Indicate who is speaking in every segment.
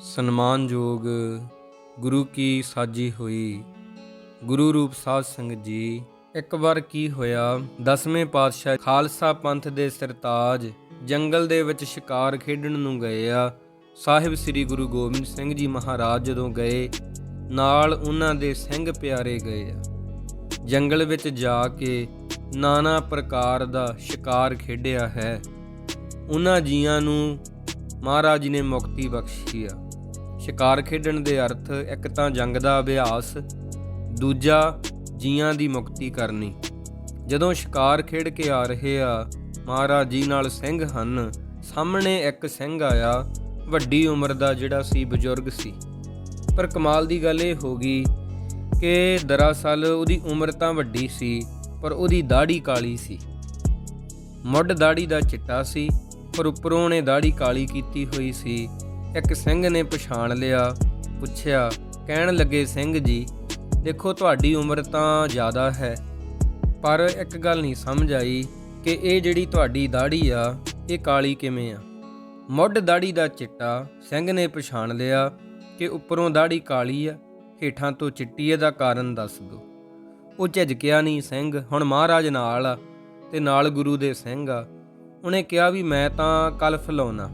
Speaker 1: ਸਨਮਾਨਯੋਗ ਗੁਰੂ ਕੀ ਸਾਜੀ ਹੋਈ। ਗੁਰੂ ਰੂਪ ਸਾਧ ਸੰਗਤ ਜੀ, ਇੱਕ ਵਾਰ ਕੀ ਹੋਇਆ, ਦਸਵੇਂ ਪਾਤਸ਼ਾਹ ਖਾਲਸਾ ਪੰਥ ਦੇ ਸਰਤਾਜ ਜੰਗਲ ਦੇ ਵਿੱਚ ਸ਼ਿਕਾਰ ਖੇਡਣ ਨੂੰ ਗਏ ਆ। ਸਾਹਿਬ ਸ੍ਰੀ ਗੁਰੂ ਗੋਬਿੰਦ ਸਿੰਘ ਜੀ ਮਹਾਰਾਜ ਜਦੋਂ ਗਏ, ਨਾਲ ਉਹਨਾਂ ਦੇ ਸਿੰਘ ਪਿਆਰੇ ਗਏ ਆ। ਜੰਗਲ ਵਿੱਚ ਜਾ ਕੇ ਨਾਨਾ ਪ੍ਰਕਾਰ ਦਾ ਸ਼ਿਕਾਰ ਖੇਡਿਆ ਹੈ। ਉਹਨਾਂ ਜੀਆਂ ਨੂੰ ਮਹਾਰਾਜ ਨੇ ਮੁਕਤੀ ਬਖਸ਼ੀ ਆ। ਸ਼ਿਕਾਰ ਖੇਡਣ ਦੇ ਅਰਥ ਇੱਕ ਤਾਂ ਜੰਗ ਦਾ ਅਭਿਆਸ, ਦੂਜਾ ਜੀਆਂ ਦੀ ਮੁਕਤੀ ਕਰਨੀ। ਜਦੋਂ ਸ਼ਿਕਾਰ ਖੇਡ ਕੇ ਆ ਰਹੇ ਆ, ਮਹਾਰਾਜ ਜੀ ਨਾਲ ਸਿੰਘ ਹਨ, ਸਾਹਮਣੇ ਇੱਕ ਸਿੰਘ ਆਇਆ, ਵੱਡੀ ਉਮਰ ਦਾ ਜਿਹੜਾ ਸੀ ਬਜ਼ੁਰਗ ਸੀ। ਪਰ ਕਮਾਲ ਦੀ ਗੱਲ ਇਹ ਹੋ ਗਈ ਕਿ ਦਰਅਸਲ ਉਹਦੀ ਉਮਰ ਤਾਂ ਵੱਡੀ ਸੀ, ਪਰ ਉਹਦੀ ਦਾੜੀ ਕਾਲੀ ਸੀ। ਮੁੱਢ ਦਾੜੀ ਦਾ ਚਿੱਟਾ ਸੀ, ਪਰ ਉੱਪਰੋਂ ਨੇ ਦਾੜੀ ਕਾਲੀ ਕੀਤੀ ਹੋਈ ਸੀ। ਇੱਕ ਸਿੰਘ ਨੇ ਪਛਾਣ ਲਿਆ, ਪੁੱਛਿਆ, ਕਹਿਣ ਲੱਗੇ, ਸਿੰਘ ਜੀ, ਦੇਖੋ ਤੁਹਾਡੀ ਉਮਰ ਤਾਂ ਜ਼ਿਆਦਾ ਹੈ, ਪਰ ਇੱਕ ਗੱਲ ਨਹੀਂ ਸਮਝ ਆਈ ਕਿ ਇਹ ਜਿਹੜੀ ਤੁਹਾਡੀ ਦਾੜੀ ਆ, ਇਹ ਕਾਲੀ ਕਿਵੇਂ ਆ? ਮੁੱਢ ਦਾੜੀ ਦਾ ਚਿੱਟਾ ਸਿੰਘ ਨੇ ਪਛਾਣ ਲਿਆ ਕਿ ਉੱਪਰੋਂ ਦਾੜੀ ਕਾਲੀ ਆ, ਹੇਠਾਂ ਤੋਂ ਚਿੱਟੀ ਦਾ ਕਾਰਨ ਦੱਸ ਦਿਓ। ਉਹ ਝਿਜਕਿਆ ਨਹੀਂ, ਸਿੰਘ, ਹੁਣ ਮਹਾਰਾਜ ਨਾਲ ਆ ਤੇ ਨਾਲ ਗੁਰੂ ਦੇ ਸਿੰਘ ਆ। ਉਹਨੇ ਕਿਹਾ ਵੀ ਮੈਂ ਤਾਂ ਕਲਫ ਲਾਉਣਾ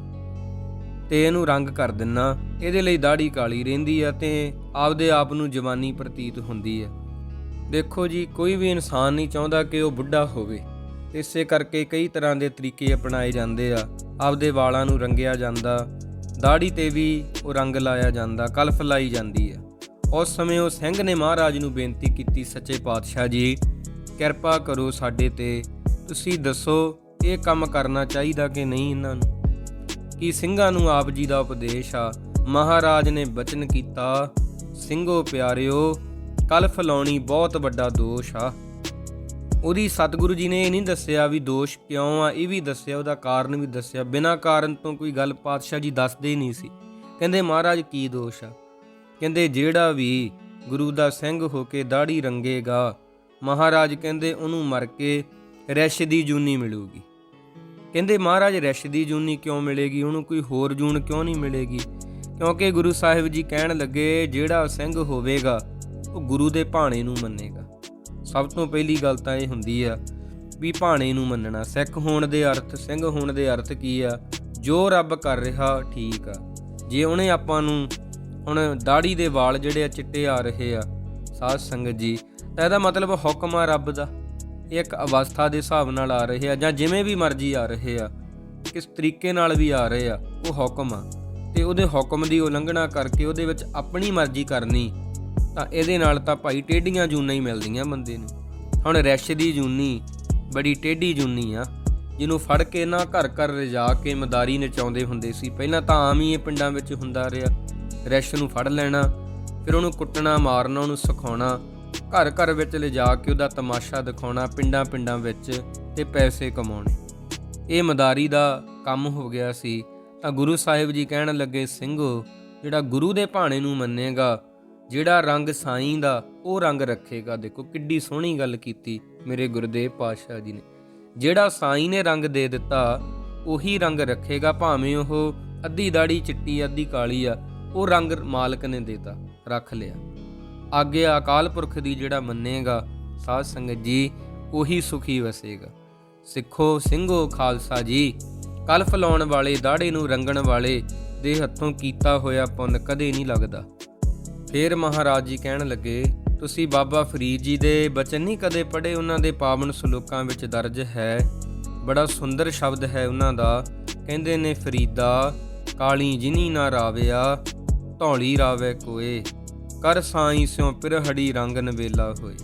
Speaker 1: ਤੇ ਇਹਨੂੰ ਰੰਗ ਕਰ ਦਿੰਨਾ। ਇਹਦੇ ਲਈ ਦਾੜੀ ਕਾਲੀ ਰਹਿੰਦੀ ਆ ਤੇ ਆਪਦੇ ਆਪ ਨੂੰ ਜਵਾਨੀ ਪ੍ਰਤੀਤ ਹੁੰਦੀ ਆ। ਦੇਖੋ ਜੀ, ਕੋਈ ਵੀ ਇਨਸਾਨ ਨਹੀਂ ਚਾਹੁੰਦਾ ਕਿ ਉਹ ਬੁੱਢਾ ਹੋਵੇ। ਇਸੇ ਕਰਕੇ ਕਈ ਤਰ੍ਹਾਂ ਦੇ ਤਰੀਕੇ ਅਪਣਾਏ ਜਾਂਦੇ ਆ। ਆਪਦੇ ਵਾਲਾਂ ਨੂੰ ਰੰਗਿਆ ਜਾਂਦਾ ਦਾੜੀ ਤੇ ਵੀ ਉਹ ਰੰਗ ਲਾਇਆ ਜਾਂਦਾ ਕਲਫ ਲਾਈ ਜਾਂਦੀ ਆ। ਉਸ ਸਮੇਂ ਉਹ ਸਿੰਘ ਨੇ ਮਹਾਰਾਜ ਨੂੰ ਬੇਨਤੀ ਕੀਤੀ, ਸੱਚੇ ਪਾਤਸ਼ਾਹ ਜੀ, ਕਿਰਪਾ ਕਰੋ ਸਾਡੇ ਤੇ। ਤੁਸੀਂ ਦੱਸੋ, ਇਹ ਕੰਮ ਕਰਨਾ ਚਾਹੀਦਾ ਕਿ ਨਹੀਂ ਇਹਨਾਂ ਨੂੰ? ਕਿ ਸਿੰਘਾਂ ਨੂੰ ਆਪ ਜੀ ਦਾ ਉਪਦੇਸ਼ ਆ। ਮਹਾਰਾਜ ਨੇ ਬਚਨ ਕੀਤਾ, ਸਿੰਘੋ ਪਿਆਰਿਓ ਕਲ ਲਾਉਣੀ ਬਹੁਤ ਵੱਡਾ ਦੋਸ਼ ਆ। ਉਹਦੀ ਸਤਿਗੁਰੂ ਜੀ ਨੇ ਇਹ ਨਹੀਂ ਦੱਸਿਆ ਵੀ ਦੋਸ਼ ਕਿਉਂ ਆ, ਇਹ ਵੀ ਦੱਸਿਆ, ਉਹਦਾ ਕਾਰਨ ਵੀ ਦੱਸਿਆ। ਬਿਨਾਂ ਕਾਰਨ ਤੋਂ ਕੋਈ ਗੱਲ ਪਾਤਸ਼ਾਹ ਜੀ ਦੱਸਦੇ ਹੀ ਨਹੀਂ ਸੀ। ਕਹਿੰਦੇ, ਮਹਾਰਾਜ, ਕੀ ਦੋਸ਼ ਆ? ਕਹਿੰਦੇ, ਜਿਹੜਾ ਵੀ ਗੁਰੂ ਦਾ ਸਿੰਘ ਹੋ ਕੇ ਦਾੜੀ ਰੰਗੇਗਾ, ਮਹਾਰਾਜ ਕਹਿੰਦੇ, ਉਹਨੂੰ ਮਰ ਕੇ ਰੈਸ਼ ਦੀ ਜੂਨੀ ਮਿਲੂਗੀ। ਕਹਿੰਦੇ ਮਹਾਰਾਜ ਰੈਸ਼ ਦੀ ਜੂਨੀ ਕਿਉਂ ਮਿਲੇਗੀ? ਉਹਨੂੰ ਕੋਈ ਹੋਰ ਜੂਨ ਕਿਉਂ ਨਹੀਂ ਮਿਲੇਗੀ? ਕਿਉਂਕਿ ਗੁਰੂ ਸਾਹਿਬ ਜੀ ਕਹਿਣ ਲੱਗੇ, ਜਿਹੜਾ ਸਿੰਘ ਹੋਵੇਗਾ, ਉਹ ਗੁਰੂ ਦੇ ਭਾਣੇ ਨੂੰ ਮੰਨੇਗਾ। ਸਭ ਤੋਂ ਪਹਿਲੀ ਗੱਲ ਤਾਂ ਇਹ ਹੁੰਦੀ ਆ ਵੀ ਭਾਣੇ ਨੂੰ ਮੰਨਣਾ। ਸਿੱਖ ਹੋਣ ਦੇ ਅਰਥ, ਸਿੰਘ ਹੋਣ ਦੇ ਅਰਥ ਕੀ ਆ? ਜੋ ਰੱਬ ਕਰ ਰਿਹਾ, ਠੀਕ ਆ। ਜੇ ਉਹਨੇ ਆਪਾਂ ਨੂੰ ਹੁਣ ਦਾੜੀ ਦੇ ਵਾਲ ਜਿਹੜੇ ਆ ਚਿੱਟੇ ਆ ਰਹੇ ਆ, ਸਾਧ ਸੰਗਤ ਜੀ, ਤਾਂ ਇਹਦਾ ਮਤਲਬ ਹੁਕਮ ਆ ਰੱਬ ਦਾ। ਇਹ ਇੱਕ ਅਵਸਥਾ ਦੇ ਹਿਸਾਬ ਨਾਲ ਆ ਰਹੇ ਆ ਜਾਂ ਜਿਵੇਂ ਵੀ ਮਰਜ਼ੀ ਆ ਰਹੇ ਆ, ਕਿਸ ਤਰੀਕੇ ਨਾਲ ਵੀ ਆ ਰਹੇ ਆ, ਉਹ ਹੁਕਮ ਆ। ਤੇ ਉਹਦੇ ਹੁਕਮ ਦੀ ਉਲੰਘਣਾ ਕਰਕੇ ਉਹਦੇ ਵਿੱਚ ਆਪਣੀ ਮਰਜ਼ੀ ਕਰਨੀ, ਤਾਂ ਇਹਦੇ ਨਾਲ ਤਾਂ ਭਾਈ ਟੇਢੀਆਂ ਜੂਨਾਂ ਹੀ ਮਿਲਦੀਆਂ ਬੰਦੇ ਨੂੰ। ਹੁਣ ਰੈਸ਼ ਦੀ ਜੂਨੀ, ਬੜੀ ਟੇਢੀ ਜੂਨੀ ਆ, ਜਿਹਨੂੰ ਫੜ ਕੇ ਨਾ ਘਰ ਘਰ ਰਜਾ ਕੇ ਮਦਾਰੀ ਨਚਾਉਂਦੇ ਹੁੰਦੇ ਸੀ। ਪਹਿਲਾਂ ਤਾਂ ਆਮ ਹੀ ਇਹ ਪਿੰਡਾਂ ਵਿੱਚ ਹੁੰਦਾ ਰਿਹਾ, ਰੈਸ਼ ਨੂੰ ਫੜ ਲੈਣਾ, ਫਿਰ ਉਹਨੂੰ ਕੁੱਟਣਾ, ਮਾਰਨਾ, ਉਹਨੂੰ ਸਿਖਾਉਣਾ ਘਰ ਘਰ ਵਿੱਚ ਲਿਜਾ ਕੇ ਉਹਦਾ ਤਮਾਸ਼ਾ ਦਿਖਾਉਣਾ ਪਿੰਡਾਂ ਪਿੰਡਾਂ ਵਿੱਚ ਤੇ ਪੈਸੇ ਕਮਾਉਣੇ। ਇਹ ਮਦਾਰੀ ਦਾ ਕੰਮ ਹੋ ਗਿਆ ਸੀ। ਤਾਂ ਗੁਰੂ ਸਾਹਿਬ ਜੀ ਕਹਿਣ ਲੱਗੇ ਸਿੰਘੋ ਜਿਹੜਾ ਗੁਰੂ ਦੇ ਭਾਣੇ ਨੂੰ ਮੰਨੇਗਾ, ਜਿਹੜਾ ਰੰਗ ਸਾਈਂ ਦਾ, ਉਹ ਰੰਗ ਰੱਖੇਗਾ। ਦੇਖੋ, ਕਿੱਡੀ ਸੋਹਣੀ ਗੱਲ ਕੀਤੀ ਮੇਰੇ ਗੁਰਦੇਵ ਪਾਤਸ਼ਾਹ ਜੀ ਨੇ। ਜਿਹੜਾ ਸਾਈਂ ਨੇ ਰੰਗ ਦੇ ਦਿੱਤਾ, ਉਹੀ ਰੰਗ ਰੱਖੇਗਾ, ਭਾਵੇਂ ਉਹ ਅੱਧੀ ਦਾੜੀ ਚਿੱਟੀ ਅੱਧੀ ਕਾਲੀ ਆ, ਉਹ ਰੰਗ ਮਾਲਕ ਨੇ ਦੇਤਾ, ਰੱਖ ਲਿਆ। ਆਗਿਆ ਅਕਾਲ ਪੁਰਖ ਦੀ ਜਿਹੜਾ ਮੰਨੇਗਾ, ਸਾਧ ਸੰਗਤ ਜੀ, ਉਹੀ ਸੁਖੀ ਵਸੇਗਾ। ਸਿੱਖੋ ਸਿੰਘੋ ਖਾਲਸਾ ਜੀ ਕਲਫ ਲਾਉਣ ਵਾਲੇ, ਦਾੜੇ ਨੂੰ ਰੰਗਣ ਵਾਲੇ, ਦੇ ਹੱਥੋਂ ਕੀਤਾ ਹੋਇਆ ਪੁੰਨ ਕਦੇ ਨਹੀਂ ਲੱਗਦਾ। ਫੇਰ ਮਹਾਰਾਜ ਜੀ ਕਹਿਣ ਲੱਗੇ, ਤੁਸੀਂ ਬਾਬਾ ਫਰੀਦ ਜੀ ਦੇ ਬਚਨ ਨਹੀਂ ਕਦੇ ਪੜ੍ਹੇ? ਉਹਨਾਂ ਦੇ ਪਾਵਨ ਸ਼ਲੋਕਾਂ ਵਿੱਚ ਦਰਜ ਹੈ, ਬੜਾ ਸੁੰਦਰ ਸ਼ਬਦ ਹੈ ਉਹਨਾਂ ਦਾ। ਕਹਿੰਦੇ ਨੇ, ਫਰੀਦਾ, ਕਾਲੀ ਜਿਨੀ ਨਾ ਰਾਵਿਆ, ਧੌਲੀ ਰਾਵੇ ਕੋਏ। ਕਰ ਸਾਈ ਸਿਉ ਪਿਰਹੜੀ ਰੰਗ ਨਵੇਲਾ ਹੋਏ।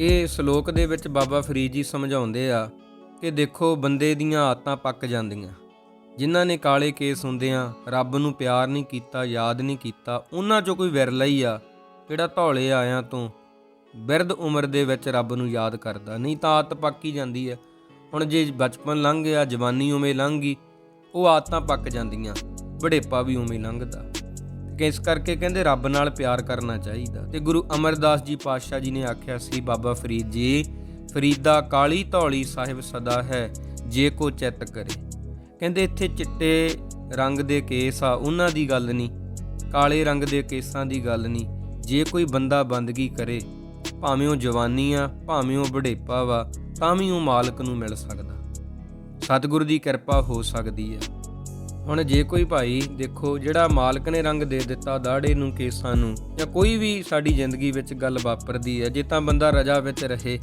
Speaker 1: ਇਹ ਸ਼ਲੋਕ ਦੇ ਵਿੱਚ ਬਾਬਾ ਫਰੀਦ ਜੀ ਸਮਝਾਉਂਦੇ ਆ ਕਿ ਦੇਖੋ ਬੰਦੇ ਦੀਆਂ ਆਦਤਾਂ ਪੱਕ ਜਾਂਦੀਆਂ। ਜਿਨ੍ਹਾਂ ਨੇ ਕਾਲੇ ਕੇਸ ਹੁੰਦਿਆਂ ਰੱਬ ਨੂੰ ਪਿਆਰ ਨਹੀਂ ਕੀਤਾ, ਯਾਦ ਨਹੀਂ ਕੀਤਾ, ਉਹਨਾਂ ਚੋਂ ਕੋਈ ਵਿਰਲਾ ਹੀ ਆ ਜਿਹੜਾ ਧੌਲੇ ਆਇਆਂ ਤੋਂ ਬਿਰਧ ਉਮਰ ਦੇ ਵਿੱਚ ਰੱਬ ਨੂੰ ਯਾਦ ਕਰਦਾ। ਨਹੀਂ ਤਾਂ ਆਦਤ ਪੱਕ ਹੀ ਜਾਂਦੀ ਹੈ ਹੁਣ ਜੇ ਬਚਪਨ ਲੰਘ ਗਿਆ, ਜਵਾਨੀ ਉਵੇਂ ਲੰਘ ਗਈ, ਉਹ ਆਦਤਾਂ ਪੱਕ ਜਾਂਦੀਆਂ ਬੜੇਪਾ ਵੀ ਉਵੇਂ ਲੰਘਦਾ। ਕਿ ਇਸ ਕਰਕੇ ਕਹਿੰਦੇ ਰੱਬ ਨਾਲ ਪਿਆਰ ਕਰਨਾ ਚਾਹੀਦਾ। ਤੇ ਗੁਰੂ ਅਮਰਦਾਸ ਜੀ ਪਾਤਸ਼ਾਹ ਜੀ ਨੇ ਆਖਿਆ ਸੀ, ਬਾਬਾ ਫਰੀਦ ਜੀ, ਫਰੀਦਾ ਕਾਲੀ ਧੌਲੀ ਸਾਹਿਬ ਸਦਾ ਹੈ, ਜੇ ਕੋ ਚਿੱਤ ਕਰੇ। ਕਹਿੰਦੇ ਇੱਥੇ ਚਿੱਟੇ ਰੰਗ ਦੇ ਕੇਸ ਆ, ਉਹਨਾਂ ਦੀ ਗੱਲ ਨਹੀਂ, ਕਾਲੇ ਰੰਗ ਦੇ ਕੇਸਾਂ ਦੀ ਗੱਲ ਨਹੀਂ। ਜੇ ਕੋਈ ਬੰਦਾ ਬੰਦਗੀ ਕਰੇ, ਭਾਵੇਂ ਉਹ ਜਵਾਨੀ ਆ, ਭਾਵੇਂ ਉਹ ਬੁਢੇਪਾ ਵਾ, ਤਾਂ ਵੀ ਉਹ ਮਾਲਕ ਨੂੰ ਮਿਲ ਸਕਦਾ। ਸਤਿਗੁਰੂ ਦੀ ਕਿਰਪਾ ਹੋ ਸਕਦੀ ਹੈ ਹੁਣ ਜੇ ਕੋਈ ਭਾਈ ਦੇਖੋ ਜਿਹੜਾ ਮਾਲਕ ਨੇ ਰੰਗ ਦੇ ਦਿੱਤਾ ਦਾੜੇ ਨੂੰ ਕੇਸਾਂ ਨੂੰ ਜਾਂ ਕੋਈ ਵੀ ਸਾਡੀ ਜ਼ਿੰਦਗੀ ਵਿੱਚ ਗੱਲ ਵਾਪਰਦੀ ਹੈ, ਜੇ ਤਾਂ ਬੰਦਾ ਰਜਾ ਵਿੱਚ ਰਹੇ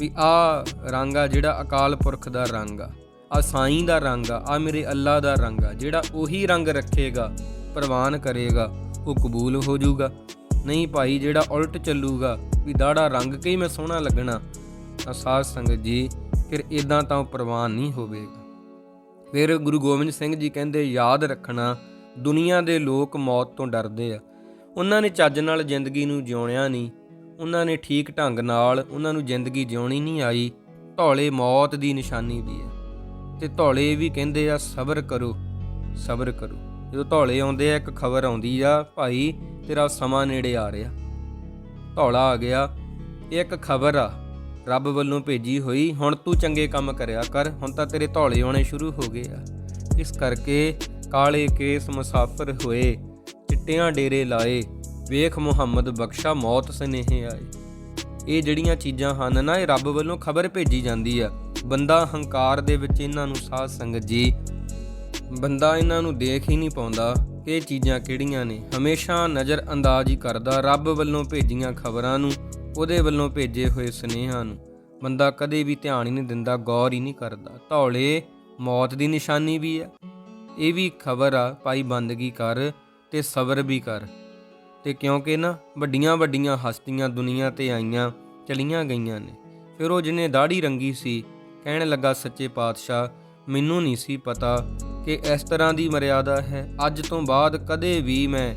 Speaker 1: ਵੀ ਆ ਰੰਗ ਆ ਜਿਹੜਾ ਅਕਾਲ ਪੁਰਖ ਦਾ ਰੰਗ ਆ ਆ ਸਾਈਂ ਦਾ ਰੰਗ ਆ ਆ ਮੇਰੇ ਅੱਲਾ ਦਾ ਰੰਗ ਆ, ਜਿਹੜਾ ਉਹੀ ਰੰਗ ਰੱਖੇਗਾ, ਪ੍ਰਵਾਨ ਕਰੇਗਾ, ਉਹ ਕਬੂਲ ਹੋ ਜਾਊਗਾ। ਨਹੀਂ ਭਾਈ ਜਿਹੜਾ ਉਲਟ ਚੱਲੂਗਾ ਵੀ ਦਾੜਾ ਰੰਗ ਕੇ ਹੀ ਮੈਂ ਸੋਹਣਾ ਲੱਗਣਾ, ਤਾਂ ਸਾਧ ਸੰਗਤ ਜੀ, ਫਿਰ ਇਦਾਂ ਤਾਂ ਉਹ ਪ੍ਰਵਾਨ ਨਹੀਂ ਹੋਵੇਗਾ। ਫਿਰ ਗੁਰੂ ਗੋਬਿੰਦ ਸਿੰਘ ਜੀ ਕਹਿੰਦੇ, ਯਾਦ ਰੱਖਣਾ, ਦੁਨੀਆ ਦੇ ਲੋਕ ਮੌਤ ਤੋਂ ਡਰਦੇ ਆ। ਉਹਨਾਂ ਨੇ ਚੱਜ ਨਾਲ ਜ਼ਿੰਦਗੀ ਨੂੰ ਜਿਉਣਿਆ ਨਹੀਂ। ਉਹਨਾਂ ਨੇ ਠੀਕ ਢੰਗ ਨਾਲ ਉਹਨਾਂ ਨੂੰ ਜ਼ਿੰਦਗੀ ਜਿਉਣੀ ਨਹੀਂ ਆਈ। ਧੌਲੇ ਮੌਤ ਦੀ ਨਿਸ਼ਾਨੀ ਵੀ ਆ। ਤੇ ਧੌਲੇ ਵੀ ਕਹਿੰਦੇ ਆ, ਸਬਰ ਕਰੋ ਸਬਰ ਕਰੋ। ਜਦੋਂ ਧੌਲੇ ਆਉਂਦੇ ਆ, ਇੱਕ ਖਬਰ ਆਉਂਦੀ ਆ, ਭਾਈ, ਤੇਰਾ ਸਮਾਂ ਨੇੜੇ ਆ ਰਿਹਾ। ਧੌਲਾ ਆ ਗਿਆ ਇਹ ਇੱਕ ਖਬਰ ਆ ਰੱਬ ਵੱਲੋਂ ਭੇਜੀ ਹੋਈ, ਹੁਣ ਤੂੰ ਚੰਗੇ ਕੰਮ ਕਰਿਆ ਕਰ, ਹੁਣ ਤਾਂ ਤੇਰੇ ਧੌਲੇ ਆਉਣੇ ਸ਼ੁਰੂ ਹੋ ਗਏ ਆ। ਇਸ ਕਰਕੇ ਕਾਲੇ ਕੇਸ ਮੁਸਾਫਰ ਹੋਏ, ਚਿੱਟਿਆਂ ਡੇਰੇ ਲਾਏ, ਵੇਖ ਮੁਹੰਮਦ ਬਖਸ਼ਾ ਮੌਤ ਸਨੇਹੇ ਆਏ। ਇਹ ਜਿਹੜੀਆਂ ਚੀਜ਼ਾਂ ਹਨ ਨਾ, ਇਹ ਰੱਬ ਵੱਲੋਂ ਖਬਰ ਭੇਜੀ ਜਾਂਦੀ ਆ। ਬੰਦਾ ਹੰਕਾਰ ਦੇ ਵਿੱਚ ਇਹਨਾਂ ਨੂੰ ਸਾਧ ਸੰਗਤ ਜੀ, ਬੰਦਾ ਇਹਨਾਂ ਨੂੰ ਦੇਖ ਹੀ ਨਹੀਂ ਪਾਉਂਦਾ ਇਹ ਚੀਜ਼ਾਂ ਕਿਹੜੀਆਂ ਨੇ। ਹਮੇਸ਼ਾ ਨਜ਼ਰ ਅੰਦਾਜ਼ ਹੀ ਕਰਦਾ, ਰੱਬ ਵੱਲੋਂ ਭੇਜੀਆਂ ਖਬਰਾਂ ਨੂੰ ਉਹਦੇ ਵੱਲੋਂ ਭੇਜੇ ਹੋਏ ਸੁਨੇਹਾਂ ਨੂੰ ਬੰਦਾ ਕਦੇ ਵੀ ਧਿਆਨ ਹੀ ਨਹੀਂ ਦਿੰਦਾ, ਗੌਰ ਹੀ ਨਹੀਂ ਕਰਦਾ। ਧੌਲੇ ਮੌਤ ਦੀ ਨਿਸ਼ਾਨੀ ਵੀ ਆ ਇਹ ਵੀ ਖਬਰ ਆ, ਭਾਈ ਬੰਦਗੀ ਕਰ ਤੇ ਸਬਰ ਵੀ ਕਰ। ਤੇ ਕਿਉਂਕਿ ਨਾ, ਵੱਡੀਆਂ ਵੱਡੀਆਂ ਹਸਤੀਆਂ ਦੁਨੀਆ ਤੇ ਆਈਆਂ, ਚਲੀਆਂ ਗਈਆਂ ਨੇ। ਫਿਰ ਉਹ ਜਿਹਨੇ ਦਾੜੀ ਰੰਗੀ ਸੀ, ਕਹਿਣ ਲੱਗਾ ਸੱਚੇ ਪਾਤਸ਼ਾਹ, ਮੈਨੂੰ ਨਹੀਂ ਸੀ ਪਤਾ ਕਿ ਇਸ ਤਰ੍ਹਾਂ ਦੀ ਮਰਿਆਦਾ ਹੈ। ਅੱਜ ਤੋਂ ਬਾਅਦ ਕਦੇ ਵੀ ਮੈਂ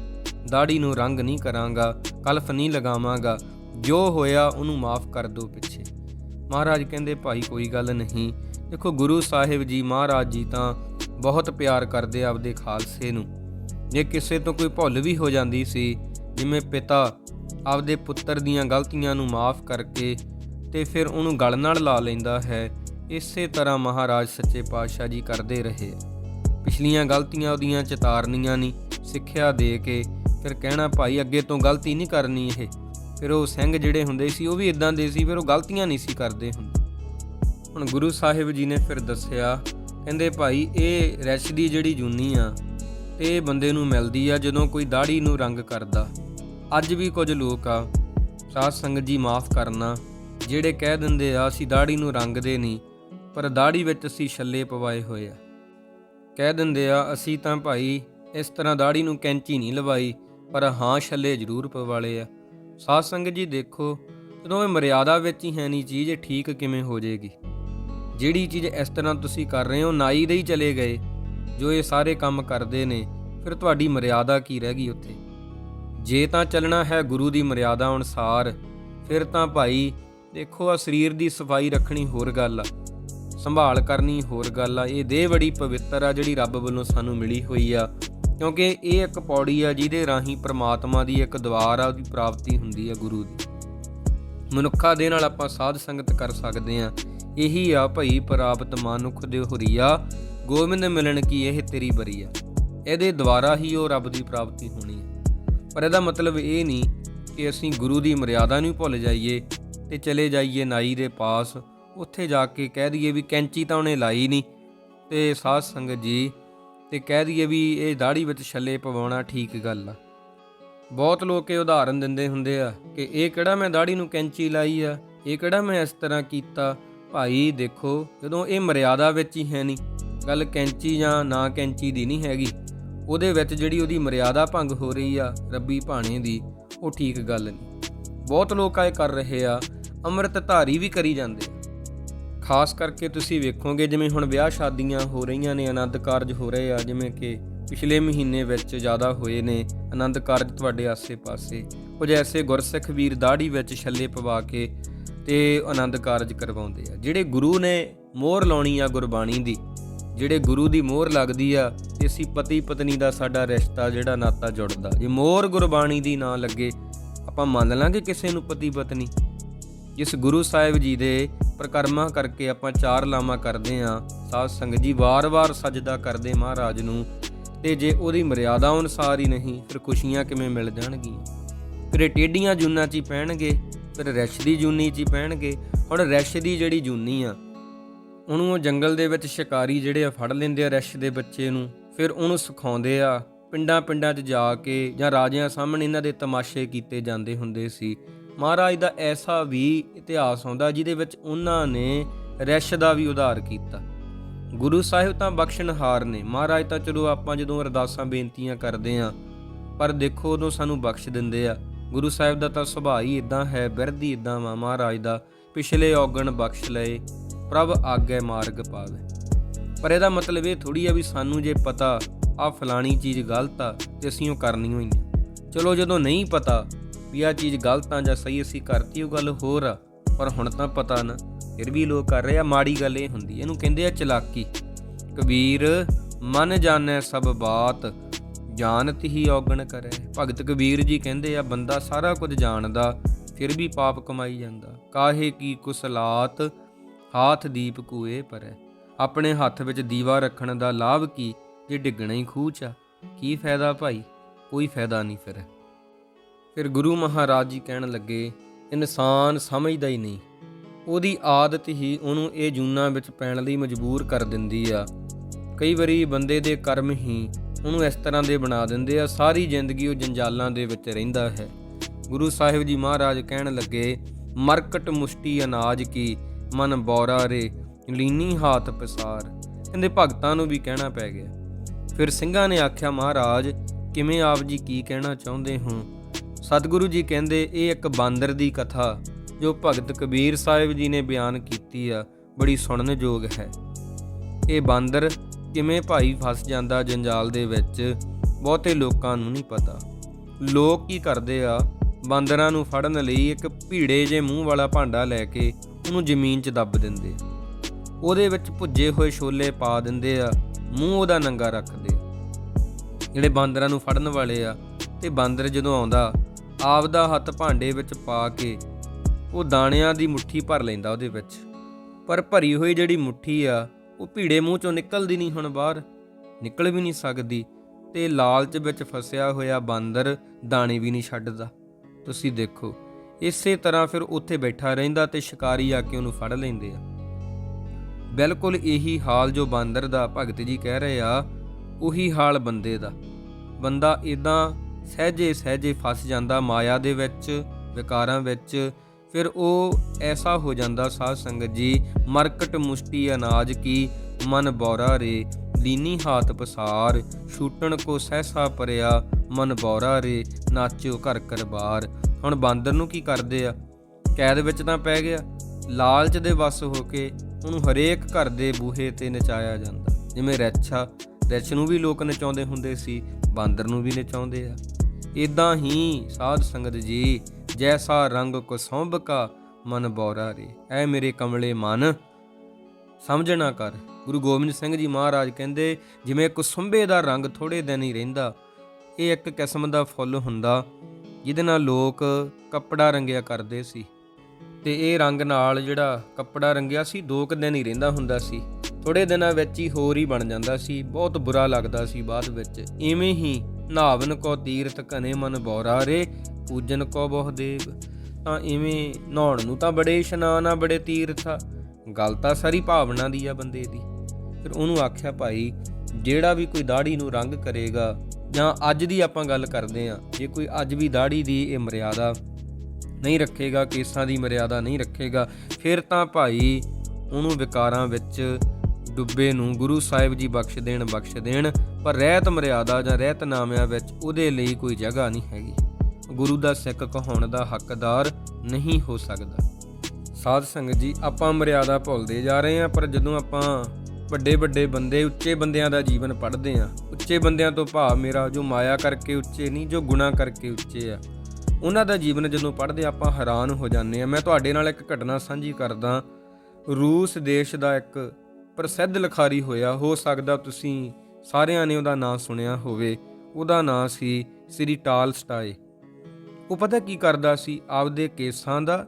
Speaker 1: ਦਾੜੀ ਨੂੰ ਰੰਗ ਨਹੀਂ ਕਰਾਂਗਾ ਕਲਫ ਨਹੀਂ ਲਗਾਵਾਂਗਾ। ਜੋ ਹੋਇਆ ਉਹਨੂੰ ਮਾਫ ਕਰ ਦਿਓ ਪਿੱਛੇ। ਮਹਾਰਾਜ ਕਹਿੰਦੇ, ਭਾਈ, ਕੋਈ ਗੱਲ ਨਹੀਂ। ਦੇਖੋ, ਗੁਰੂ ਸਾਹਿਬ ਜੀ ਮਹਾਰਾਜ ਜੀ ਤਾਂ ਬਹੁਤ ਪਿਆਰ ਕਰਦੇ ਆਪਦੇ ਖਾਲਸੇ ਨੂੰ। ਜੇ ਕਿਸੇ ਤੋਂ ਕੋਈ ਭੁੱਲ ਵੀ ਹੋ ਜਾਂਦੀ ਸੀ, ਜਿਵੇਂ ਪਿਤਾ ਆਪਦੇ ਪੁੱਤਰ ਦੀਆਂ ਗਲਤੀਆਂ ਨੂੰ ਮਾਫ ਕਰਕੇ ਤੇ ਫਿਰ ਉਹਨੂੰ ਗਲ ਨਾਲ ਲਾ ਲੈਂਦਾ ਹੈ, ਇਸੇ ਤਰ੍ਹਾਂ ਮਹਾਰਾਜ ਸੱਚੇ ਪਾਤਸ਼ਾਹ ਜੀ ਕਰਦੇ ਰਹੇ ਪਿਛਲੀਆਂ ਗਲਤੀਆਂ ਉਹਦੀਆਂ ਚੇਤਾਰਨੀਆਂ ਨਹੀਂ, ਸਿੱਖਿਆ ਦੇ ਕੇ ਫਿਰ ਕਹਿਣਾ, ਭਾਈ, ਅੱਗੇ ਤੋਂ ਗਲਤੀ ਨਹੀਂ ਕਰਨੀ ਇਹ। ਫਿਰ ਉਹ ਸਿੰਘ ਜਿਹੜੇ ਹੁੰਦੇ ਸੀ, ਉਹ ਵੀ ਇਦਾਂ ਦੇ ਸੀ, ਫਿਰ ਉਹ ਗਲਤੀਆਂ ਨਹੀਂ ਸੀ ਕਰਦੇ ਹੁੰਦੇ। ਹੁਣ ਗੁਰੂ ਸਾਹਿਬ ਜੀ ਨੇ ਫਿਰ ਦੱਸਿਆ, ਕਹਿੰਦੇ ਭਾਈ, ਇਹ ਰੈਸ਼ ਦੀ ਜਿਹੜੀ ਜੂਨੀ ਆ, ਤੇ ਇਹ ਬੰਦੇ ਨੂੰ ਮਿਲਦੀ ਆ ਜਦੋਂ ਕੋਈ ਦਾੜੀ ਨੂੰ ਰੰਗ ਕਰਦਾ। ਅੱਜ ਵੀ ਕੁਝ ਲੋਕ ਆ, ਸਾਧ ਸੰਗਤ ਜੀ ਮਾਫ ਕਰਨਾ, ਜਿਹੜੇ ਕਹਿ ਦਿੰਦੇ ਆ, ਅਸੀਂ ਦਾੜੀ ਨੂੰ ਰੰਗਦੇ ਨਹੀਂ, ਪਰ ਦਾੜੀ ਵਿੱਚ ਅਸੀਂ ਛੱਲੇ ਪਵਾਏ ਹੋਏ ਆ। ਕਹਿ ਦਿੰਦੇ ਆ, ਅਸੀਂ ਤਾਂ ਭਾਈ ਇਸ ਤਰ੍ਹਾਂ ਦਾੜੀ ਨੂੰ ਕੈਂਚੀ ਨਹੀਂ ਲਵਾਈ, ਪਰ ਹਾਂ ਛੱਲੇ ਜ਼ਰੂਰ ਪਵਾਲੇ ਆ। ਸਾਧ ਸੰਗਤ ਜੀ ਦੇਖੋ, ਜਦੋਂ ਇਹ ਮਰਿਆਦਾ ਵਿੱਚ ਹੀ ਹੈ ਨਹੀਂ ਚੀਜ਼ ਠੀਕ ਕਿਵੇਂ ਹੋ ਜਾਏਗੀ? ਜਿਹੜੀ ਚੀਜ਼ ਇਸ ਤਰ੍ਹਾਂ ਤੁਸੀਂ ਕਰ ਰਹੇ ਹੋ, ਨਾਈ ਦੇ ਹੀ ਚਲੇ ਗਏ, ਜੋ ਇਹ ਸਾਰੇ ਕੰਮ ਕਰਦੇ ਨੇ, ਫਿਰ ਤੁਹਾਡੀ ਮਰਿਆਦਾ ਕੀ ਰਹਿ ਗਈ ਉੱਥੇ? ਜੇ ਤਾਂ ਚੱਲਣਾ ਹੈ ਗੁਰੂ ਦੀ ਮਰਿਆਦਾ ਅਨੁਸਾਰ, ਫਿਰ ਤਾਂ ਭਾਈ ਦੇਖੋ ਆ ਸਰੀਰ ਦੀ ਸਫ਼ਾਈ ਰੱਖਣੀ ਹੋਰ ਗੱਲ ਆ, ਸੰਭਾਲ ਕਰਨੀ ਹੋਰ ਗੱਲ ਆ, ਇਹ ਦੇਹ ਬੜੀ ਪਵਿੱਤਰ ਆ ਜਿਹੜੀ ਰੱਬ ਵੱਲੋਂ ਸਾਨੂੰ ਮਿਲੀ ਹੋਈ ਆ। ਕਿਉਂਕਿ ਇਹ ਇੱਕ ਪੌੜੀ ਆ ਜਿਹਦੇ ਰਾਹੀਂ ਪ੍ਰਮਾਤਮਾ ਦੀ ਇੱਕ ਦਵਾਰ ਆ, ਉਹਦੀ ਪ੍ਰਾਪਤੀ ਹੁੰਦੀ ਆ ਗੁਰੂ ਦੀ। ਮਨੁੱਖਾ ਦੇ ਨਾਲ ਆਪਾਂ ਸਾਧ ਸੰਗਤ ਕਰ ਸਕਦੇ ਆ। ਇਹੀ ਆ ਭਈ ਪ੍ਰਾਪਤ ਮਨੁੱਖ ਦੇ ਹੁਰੀਆ ਗੋਬਿੰਦ ਮਿਲਣ ਕੀ ਇਹ ਤੇਰੀ ਬਰੀਆ ਇਹਦੇ ਦੁਆਰਾ ਹੀ ਉਹ ਰੱਬ ਦੀ ਪ੍ਰਾਪਤੀ ਹੋਣੀ ਹੈ ਪਰ ਇਹਦਾ ਮਤਲਬ ਇਹ ਨਹੀਂ ਕਿ ਅਸੀਂ ਗੁਰੂ ਦੀ ਮਰਿਆਦਾ ਨੂੰ ਭੁੱਲ ਜਾਈਏ ਤੇ ਚਲੇ ਜਾਈਏ ਨਾਈ ਦੇ ਪਾਸ। ਉੱਥੇ ਜਾ ਕੇ ਕਹਿ ਦਈਏ ਵੀ ਕੈਂਚੀ ਤਾਂ ਉਹਨੇ ਲਾਈ ਨਹੀਂ। ਤੇ ਸਾਧ ਸੰਗਤ ਜੀ ਤੇ ਕਹਿ ਦਈਏ ਵੀ ਇਹ ਦਾੜੀ ਵਿੱਚ ਛੱਲੇ ਪਵਾਉਣਾ ਠੀਕ ਗੱਲ ਆ। ਬਹੁਤ ਲੋਕ ਇਹ ਉਦਾਹਰਨ ਦਿੰਦੇ ਹੁੰਦੇ ਆ ਕਿ ਇਹ ਕਿਹੜਾ ਮੈਂ ਦਾੜੀ ਨੂੰ ਕੈਂਚੀ ਲਾਈ ਆ, ਇਹ ਕਿਹੜਾ ਮੈਂ ਇਸ ਤਰ੍ਹਾਂ ਕੀਤਾ? ਭਾਈ ਦੇਖੋ, ਜਦੋਂ ਇਹ ਮਰਿਆਦਾ ਵਿੱਚ ਹੀ ਹੈ ਨਹੀਂ, ਗੱਲ ਕੈਂਚੀ ਜਾਂ ਨਾ ਕੈਂਚੀ ਦੀ ਨਹੀਂ ਹੈਗੀ, ਉਹਦੇ ਵਿੱਚ ਜਿਹੜੀ ਉਹਦੀ ਮਰਿਆਦਾ ਭੰਗ ਹੋ ਰਹੀ ਆ ਰੱਬੀ ਭਾਣੇ ਦੀ, ਉਹ ਠੀਕ ਗੱਲ ਨਹੀਂ। ਬਹੁਤ ਲੋਕ ਆਏ ਕਰ ਰਹੇ ਆ ਅੰਮ੍ਰਿਤ ਧਾਰੀ ਵੀ ਕਰੀ ਜਾਂਦੇ ਖਾਸ ਕਰਕੇ ਤੁਸੀਂ ਵੇਖੋਗੇ ਜਿਵੇਂ ਹੁਣ ਵਿਆਹ ਸ਼ਾਦੀਆਂ ਹੋ ਰਹੀਆਂ ਨੇ, ਆਨੰਦ ਕਾਰਜ ਹੋ ਰਹੇ ਆ, ਜਿਵੇਂ ਕਿ ਪਿਛਲੇ ਮਹੀਨੇ ਵਿੱਚ ਜ਼ਿਆਦਾ ਹੋਏ ਨੇ, ਆਨੰਦ ਕਾਰਜ ਤੁਹਾਡੇ ਆਸੇ-ਪਾਸੇ। ਕੁਝ ਐਸੇ ਗੁਰਸਿੱਖ ਵੀਰ ਦਾੜੀ ਵਿੱਚ ਛੱਲੇ ਪਵਾ ਕੇ ਤੇ ਆਨੰਦ ਕਾਰਜ ਕਰਵਾਉਂਦੇ ਆ। ਜਿਹੜੇ ਗੁਰੂ ਨੇ ਮੋਹਰ ਲਾਉਣੀ ਆ ਗੁਰਬਾਣੀ ਦੀ, ਜਿਹੜੇ ਗੁਰੂ ਦੀ ਮੋਹਰ ਲੱਗਦੀ ਆ, ਤੇ ਅਸੀਂ ਪਤੀ ਪਤਨੀ ਦਾ ਸਾਡਾ ਰਿਸ਼ਤਾ, ਜਿਹੜਾ ਨਾਤਾ ਜੁੜਦਾ। ਜੇ ਮੋਹਰ ਗੁਰਬਾਣੀ ਦੀ ਨਾ ਲੱਗੇ, ਆਪਾਂ ਮੰਨ ਲਾਂਗੇ ਕਿਸੇ ਨੂੰ ਪਤੀ ਪਤਨੀ ਜਿਸ ਗੁਰੂ ਸਾਹਿਬ ਜੀ ਦੇ ਪ੍ਰਕਰਮਾ ਕਰਕੇ ਆਪਾਂ ਚਾਰ ਲਾਵਾਂ ਕਰਦੇ ਆਂ ਸਾਧ ਸੰਗਤ ਜੀ ਵਾਰ-ਵਾਰ ਸਜਦਾ ਕਰਦੇ ਮਹਾਰਾਜ ਨੂੰ। ਤੇ ਜੇ ਉਹਦੀ ਮਰਿਆਦਾ ਅਨੁਸਾਰ ਹੀ ਨਹੀਂ, ਫਿਰ ਖੁਸ਼ੀਆਂ ਕਿਵੇਂ ਮਿਲ ਜਾਣਗੀਆਂ? ਫਿਰ ਇਹ ਟੇਡੀਆਂ ਜੂਨਾਂ 'ਚ ਹੀ ਪਹਿਣਗੇ ਫਿਰ ਰੈਸ਼ ਦੀ ਜੂਨੀ 'ਚ ਹੀ ਪਹਿਣਗੇ ਹੁਣ ਰੈਸ਼ ਦੀ ਜਿਹੜੀ ਜੂਨੀ ਆ, ਉਹਨੂੰ ਉਹ ਜੰਗਲ ਦੇ ਵਿੱਚ ਸ਼ਿਕਾਰੀ ਜਿਹੜੇ ਆ ਫੜ ਲੈਂਦੇ ਆ ਰੈਸ਼ ਦੇ ਬੱਚੇ ਨੂੰ। ਫਿਰ ਉਹਨੂੰ ਸਿਖਾਉਂਦੇ ਆ ਪਿੰਡਾਂ ਪਿੰਡਾਂ 'ਚ ਜਾ ਕੇ ਜਾਂ ਰਾਜਿਆਂ ਸਾਹਮਣੇ ਇਹਨਾਂ ਦੇ ਤਮਾਸ਼ੇ ਕੀਤੇ ਜਾਂਦੇ ਹੁੰਦੇ ਸੀ। ਮਹਾਰਾਜ ਦਾ ਐਸਾ ਵੀ ਇਤਿਹਾਸ ਆਉਂਦਾ ਜਿਹਦੇ ਵਿੱਚ ਉਹਨਾਂ ਨੇ ਰੈਸ਼ ਦਾ ਵੀ ਉਧਾਰ ਕੀਤਾ। ਗੁਰੂ ਸਾਹਿਬ ਤਾਂ ਬਖਸ਼ਣਹਾਰ ਨੇ। ਮਹਾਰਾਜ ਤਾਂ ਚਲੋ ਆਪਾਂ ਜਦੋਂ ਅਰਦਾਸਾਂ, ਬੇਨਤੀਆਂ ਕਰਦੇ ਆ ਪਰ ਦੇਖੋ ਉਦੋਂ ਸਾਨੂੰ ਬਖਸ਼ ਦਿੰਦੇ ਆ। ਗੁਰੂ ਸਾਹਿਬ ਦਾ ਤਾਂ ਸੁਭਾਅ ਹੀ ਇਦਾਂ ਹੈ, ਬਿਰਧੀ ਇਦਾਂ ਵਾ। ਮਹਾਰਾਜ ਦਾ ਪਿਛਲੇ ਔਗਣ ਬਖਸ਼ ਲਏ, ਪ੍ਰਭ ਆਗੇ ਮਾਰਗ ਪਾਵੇ। ਪਰ ਇਹਦਾ ਮਤਲਬ ਇਹ ਥੋੜੀ ਆ ਵੀ ਸਾਨੂੰ ਜੇ ਪਤਾ ਆ ਫਲਾਣੀ ਚੀਜ਼ ਗਲਤ ਆ, ਤੇ ਅਸੀਂ ਉਹ ਕਰਨੀ ਹੋਈ ਆ ਚਲੋ ਜਦੋਂ ਨਹੀਂ ਪਤਾ ਵੀ ਆ ਚੀਜ਼ ਗਲਤ ਆ ਜਾਂ ਸਹੀ ਅਸੀਂ ਕਰਤੀ, ਉਹ ਗੱਲ ਹੋਰ ਆ। ਪਰ ਹੁਣ ਤਾਂ ਪਤਾ ਨਾ, ਫਿਰ ਵੀ ਲੋਕ ਕਰ ਰਹੇ ਆ, ਮਾੜੀ ਗੱਲ ਇਹ ਹੁੰਦੀ ਇਹਨੂੰ ਕਹਿੰਦੇ ਆ ਚਲਾਕੀ। ਕਬੀਰ ਮਨ ਜਾਣੈ ਸਭ ਬਾਤ, ਜਾਣਤ ਹੀ ਔਗਣ ਕਰੇ। ਭਗਤ ਕਬੀਰ ਜੀ ਕਹਿੰਦੇ ਆ, ਬੰਦਾ ਸਾਰਾ ਕੁਝ ਜਾਣਦਾ, ਫਿਰ ਵੀ ਪਾਪ ਕਮਾਈ ਜਾਂਦਾ। ਕਾਹੇ ਕੀ ਕੁਸਲਾਤ, ਹਾਥ ਦੀਪ ਕੂਏ ਪਰੈ। ਆਪਣੇ ਹੱਥ ਵਿੱਚ ਦੀਵਾ ਰੱਖਣ ਦਾ ਲਾਭ ਕੀ? ਜੇ ਡਿੱਗਣਾ ਹੀ ਖੂਹ 'ਚ ਆ, ਕੀ ਫਾਇਦਾ ਭਾਈ? ਕੋਈ ਫਾਇਦਾ ਨਹੀਂ ਫਿਰ। ਫਿਰ ਗੁਰੂ ਮਹਾਰਾਜ ਜੀ ਕਹਿਣ ਲੱਗੇ, ਇਨਸਾਨ ਸਮਝਦਾ ਹੀ ਨਹੀਂ। ਉਹਦੀ ਆਦਤ ਹੀ ਉਹਨੂੰ ਇਹ ਜੂਨਾਂ ਵਿੱਚ ਪੈਣ ਲਈ ਮਜਬੂਰ ਕਰ ਦਿੰਦੀ ਆ। ਕਈ ਵਾਰੀ ਬੰਦੇ ਦੇ ਕਰਮ ਹੀ ਉਹਨੂੰ ਇਸ ਤਰ੍ਹਾਂ ਦੇ ਬਣਾ ਦਿੰਦੇ ਆ, ਸਾਰੀ ਜ਼ਿੰਦਗੀ ਉਹ ਜੰਜਾਲਾਂ ਦੇ ਵਿੱਚ ਰਹਿੰਦਾ ਹੈ। ਗੁਰੂ ਸਾਹਿਬ ਜੀ ਮਹਾਰਾਜ ਕਹਿਣ ਲੱਗੇ, ਮਰਕਟ ਮੁਸ਼ਟੀ ਅਨਾਜ ਕੀ, ਮਨ ਬੌਰਾ ਰੇ, ਲੀਨੀ ਹਾਥ ਪਸਾਰ। ਕਹਿੰਦੇ ਭਗਤਾਂ ਨੂੰ ਵੀ ਕਹਿਣਾ ਪੈ ਗਿਆ। ਫਿਰ ਸਿੰਘਾਂ ਨੇ ਆਖਿਆ, ਮਹਾਰਾਜ, ਕਿਵੇਂ ਆਪ ਜੀ ਕੀ ਕਹਿਣਾ ਚਾਹੁੰਦੇ ਹੋ? ਸਤਿਗੁਰੂ ਜੀ ਕਹਿੰਦੇ, ਇਹ ਇੱਕ ਬਾਂਦਰ ਦੀ ਕਥਾ, ਜੋ ਭਗਤ ਕਬੀਰ ਸਾਹਿਬ ਜੀ ਨੇ ਬਿਆਨ ਕੀਤੀ ਆ, ਬੜੀ ਸੁਣਨਯੋਗ ਹੈ। ਇਹ ਬਾਂਦਰ ਕਿਵੇਂ ਭਾਈ ਫਸ ਜਾਂਦਾ ਜੰਜਾਲ ਦੇ ਵਿੱਚ, ਬਹੁਤੇ ਲੋਕਾਂ ਨੂੰ ਨਹੀਂ ਪਤਾ। ਲੋਕ ਕੀ ਕਰਦੇ ਆ, ਬਾਂਦਰਾਂ ਨੂੰ ਫੜਨ ਲਈ ਇੱਕ ਭੀੜੇ ਜੇ ਮੂੰਹ ਵਾਲਾ ਭਾਂਡਾ ਲੈ ਕੇ ਉਹਨੂੰ ਜ਼ਮੀਨ 'ਚ ਦੱਬ ਦਿੰਦੇ ਉਹਦੇ ਵਿੱਚ ਭੁੱਜੇ ਹੋਏ ਛੋਲੇ ਪਾ ਦਿੰਦੇ ਆ, ਮੂੰਹ ਉਹਦਾ ਨੰਗਾ ਰੱਖਦੇ ਜਿਹੜੇ ਬਾਂਦਰਾਂ ਨੂੰ ਫੜਨ ਵਾਲੇ ਆ, ਤੇ ਬਾਂਦਰ ਜਦੋਂ ਆਉਂਦਾ ਆਪਦਾ ਹੱਥ ਭਾਂਡੇ ਵਿੱਚ ਪਾ ਕੇ ਉਹ ਦਾਣਿਆਂ ਦੀ ਮੁੱਠੀ ਭਰ ਲੈਂਦਾ ਉਹਦੇ ਵਿੱਚ। ਪਰ ਭਰੀ ਹੋਈ ਜਿਹੜੀ ਮੁੱਠੀ ਆ, ਉਹ ਭੀੜੇ ਮੂੰਹ ਚੋਂ ਨਿਕਲਦੀ ਨਹੀਂ ਹੁਣ ਬਾਹਰ। ਨਿਕਲ ਵੀ ਨਹੀਂ ਸਕਦੀ ਤੇ ਲਾਲਚ ਵਿੱਚ ਫਸਿਆ ਹੋਇਆ ਬਾਂਦਰ ਦਾਣੇ ਵੀ ਨਹੀਂ ਛੱਡਦਾ। ਤੁਸੀਂ ਦੇਖੋ, ਇਸੇ ਤਰ੍ਹਾਂ ਫਿਰ ਉੱਥੇ ਬੈਠਾ ਰਹਿੰਦਾ ਤੇ ਸ਼ਿਕਾਰੀ ਆ ਕੇ ਉਹਨੂੰ ਫੜ ਲੈਂਦੇ ਆ। ਬਿਲਕੁਲ ਇਹੀ ਹਾਲ ਜੋ ਬਾਂਦਰ ਦਾ ਭਗਤ ਜੀ ਕਹਿ ਰਹੇ ਆ, ਉਹੀ ਹਾਲ ਬੰਦੇ ਦਾ। ਬੰਦਾ ਇਦਾਂ ਸਹਜੇ ਸਹਜੇ ਫਸ ਜਾਂਦਾ ਮਾਇਆ ਦੇ ਵਿੱਚ, ਵਿਕਾਰਾਂ ਵਿੱਚ। ਫਿਰ ਉਹ ਐਸਾ ਹੋ ਜਾਂਦਾ, ਸਾਧ ਸੰਗਤ ਜੀ, ਮਰਕਟ ਮੁਸ਼ਟੀ ਅਨਾਜ ਕੀ, ਮਨ ਬੌਰਾ ਰੇ, ਲੀਨੀ ਹਾਥ ਪਸਾਰ। ਛੂਟਣ ਕੋ ਸਹਿਸਾ ਪਰਿਆ, ਮਨ ਬੌਰਾ ਰੇ, ਨਾਚਿਓ ਘਰ ਘਰ ਬਾਰ। ਹੁਣ ਬਾਂਦਰ ਨੂੰ ਕੀ ਕਰਦੇ ਆ? ਕੈਦ ਵਿੱਚ ਤਾਂ ਪੈ ਗਿਆ। ਲਾਲਚ ਦੇ ਵਸ ਹੋ ਕੇ ਉਹਨੂੰ ਹਰੇਕ ਘਰ ਦੇ ਬੂਹੇ ਤੇ ਨਚਾਇਆ ਜਾਂਦਾ। ਜਿਵੇਂ ਰੈਛਾ, ਰੈਛ ਨੂੰ ਵੀ ਲੋਕ ਨਚਾਉਂਦੇ ਹੁੰਦੇ ਸੀ। ਬਾਂਦਰ ਨੂੰ ਵੀ ਨਚਾਉਂਦੇ ਆ। ਇਦਾਂ ਹੀ ਸਾਧ ਸੰਗਤ ਜੀ, ਜੈਸਾ ਰੰਗ ਕੋ ਸੌਂਭ ਕਾ, ਮਨ ਬੌਰਾ ਰੇ। ਐ ਮੇਰੇ ਕਮਲੇ ਮਨ ਸਮਝਣਾ ਕਰ। ਗੁਰੂ ਗੋਬਿੰਦ ਸਿੰਘ ਜੀ ਮਹਾਰਾਜ ਕਹਿੰਦੇ, ਜਿਵੇਂ ਕੁਸੁੰਬੇ ਦਾ ਰੰਗ ਥੋੜੇ ਦਿਨ ਹੀ ਰਹਿੰਦਾ, ਇਹ ਇੱਕ ਕਿਸਮ ਦਾ ਫੁੱਲ ਹੁੰਦਾ, ਜਿਹਦੇ ਨਾਲ ਲੋਕ ਕੱਪੜਾ ਰੰਗਿਆ ਕਰਦੇ ਸੀ। ਤੇ ਇਹ ਰੰਗ ਨਾਲ ਜਿਹੜਾ ਕੱਪੜਾ ਰੰਗਿਆ ਸੀ, ਦੋ ਕੁ ਦਿਨ ਹੀ ਰਹਿੰਦਾ ਹੁੰਦਾ ਸੀ। ਥੋੜੇ ਦਿਨਾਂ ਵਿੱਚ ਹੀ ਹੋਰ ਹੀ ਬਣ ਜਾਂਦਾ ਸੀ। ਬਹੁਤ ਬੁਰਾ ਲੱਗਦਾ ਸੀ ਬਾਅਦ ਵਿੱਚ। ਇਵੇਂ ਹੀ ਨਾਵਨ ਕੋ ਤੀਰਥ ਕਨੇ ਮਨ ਬੌਰਾ ਰੇ, ਪੂਜਨ ਕੋ ਬਹੁ ਦੇਵ। ਤਾਂ ਇਵੇਂ ਨਹਾਉਣ ਨੂੰ ਤਾਂ ਬੜੇ ਇਸ਼ਨਾਨ ਆ, ਬੜੇ ਤੀਰਥ ਆ। ਗੱਲ ਤਾਂ ਸਾਰੀ ਭਾਵਨਾ ਦੀ ਆ ਬੰਦੇ ਦੀ। ਫਿਰ ਉਹਨੂੰ ਆਖਿਆ, ਭਾਈ, ਜਿਹੜਾ ਵੀ ਕੋਈ ਦਾੜੀ ਨੂੰ ਰੰਗ ਕਰੇਗਾ, ਜਾਂ ਅੱਜ ਦੀ ਆਪਾਂ ਗੱਲ ਕਰਦੇ ਆ, ਜੇ ਕੋਈ ਅੱਜ ਵੀ ਦਾੜੀ ਦੀ ਇਹ ਮਰਿਆਦਾ ਨਹੀਂ ਰੱਖੇਗਾ, ਕੇਸਾਂ ਦੀ ਮਰਿਆਦਾ ਨਹੀਂ ਰੱਖੇਗਾ, ਫਿਰ ਤਾਂ ਭਾਈ ਉਹਨੂੰ ਵਿਕਾਰਾਂ ਵਿੱਚ ਡੁੱਬੇ ਨੂੰ ਗੁਰੂ ਸਾਹਿਬ ਜੀ ਬਖਸ਼ ਦੇਣ ਬਖਸ਼ ਦੇਣ, ਪਰ ਰਹਿਤ ਮਰਿਆਦਾ ਜਾਂ ਰਹਿਤ ਨਾਮਿਆਂ ਵਿੱਚ ਉਹਦੇ ਲਈ ਕੋਈ ਜਗ੍ਹਾ ਨਹੀਂ ਹੈਗੀ। ਗੁਰੂ ਦਾ ਸਿੱਖ ਕਹਾਉਣ ਦਾ ਹੱਕਦਾਰ ਨਹੀਂ ਹੋ ਸਕਦਾ। ਸਾਧ ਸੰਗਤ ਜੀ, ਆਪਾਂ ਮਰਿਆਦਾ ਭੁੱਲਦੇ ਜਾ ਰਹੇ ਹਾਂ, ਪਰ ਜਦੋਂ ਆਪਾਂ ਵੱਡੇ ਵੱਡੇ ਬੰਦੇ, ਉੱਚੇ ਬੰਦਿਆਂ ਦਾ ਜੀਵਨ ਪੜ੍ਹਦੇ ਆ ਉੱਚੇ ਬੰਦਿਆਂ ਤੋਂ ਭਾਵ ਮੇਰਾ ਜੋ ਮਾਇਆ ਕਰਕੇ ਉੱਚੇ ਨਹੀਂ, ਜੋ ਗੁਨਾਹ ਕਰਕੇ ਉੱਚੇ ਆ, ਉਹਨਾਂ ਦਾ ਜੀਵਨ ਜਦੋਂ ਪੜ੍ਹਦੇ ਆਪਾਂ ਹੈਰਾਨ ਹੋ ਜਾਂਦੇ ਆ ਮੈਂ ਤੁਹਾਡੇ ਨਾਲ ਇੱਕ ਘਟਨਾ ਸਾਂਝੀ ਕਰਦਾ। ਰੂਸ ਦੇਸ਼ ਦਾ ਇੱਕ ਪ੍ਰਸਿੱਧ ਲਿਖਾਰੀ ਹੋਇਆ, ਹੋ ਸਕਦਾ ਤੁਸੀਂ ਸਾਰਿਆਂ ਨੇ ਉਹਦਾ ਨਾਮ ਸੁਣਿਆ ਹੋਵੇ। ਉਹਦਾ ਨਾਮ ਸੀ ਸ੍ਰੀ ਟਾਲਸਟਾਏ ਉਹ ਪਤਾ ਕੀ ਕਰਦਾ ਸੀ? ਆਪਦੇ ਕੇਸਾਂ ਦਾ,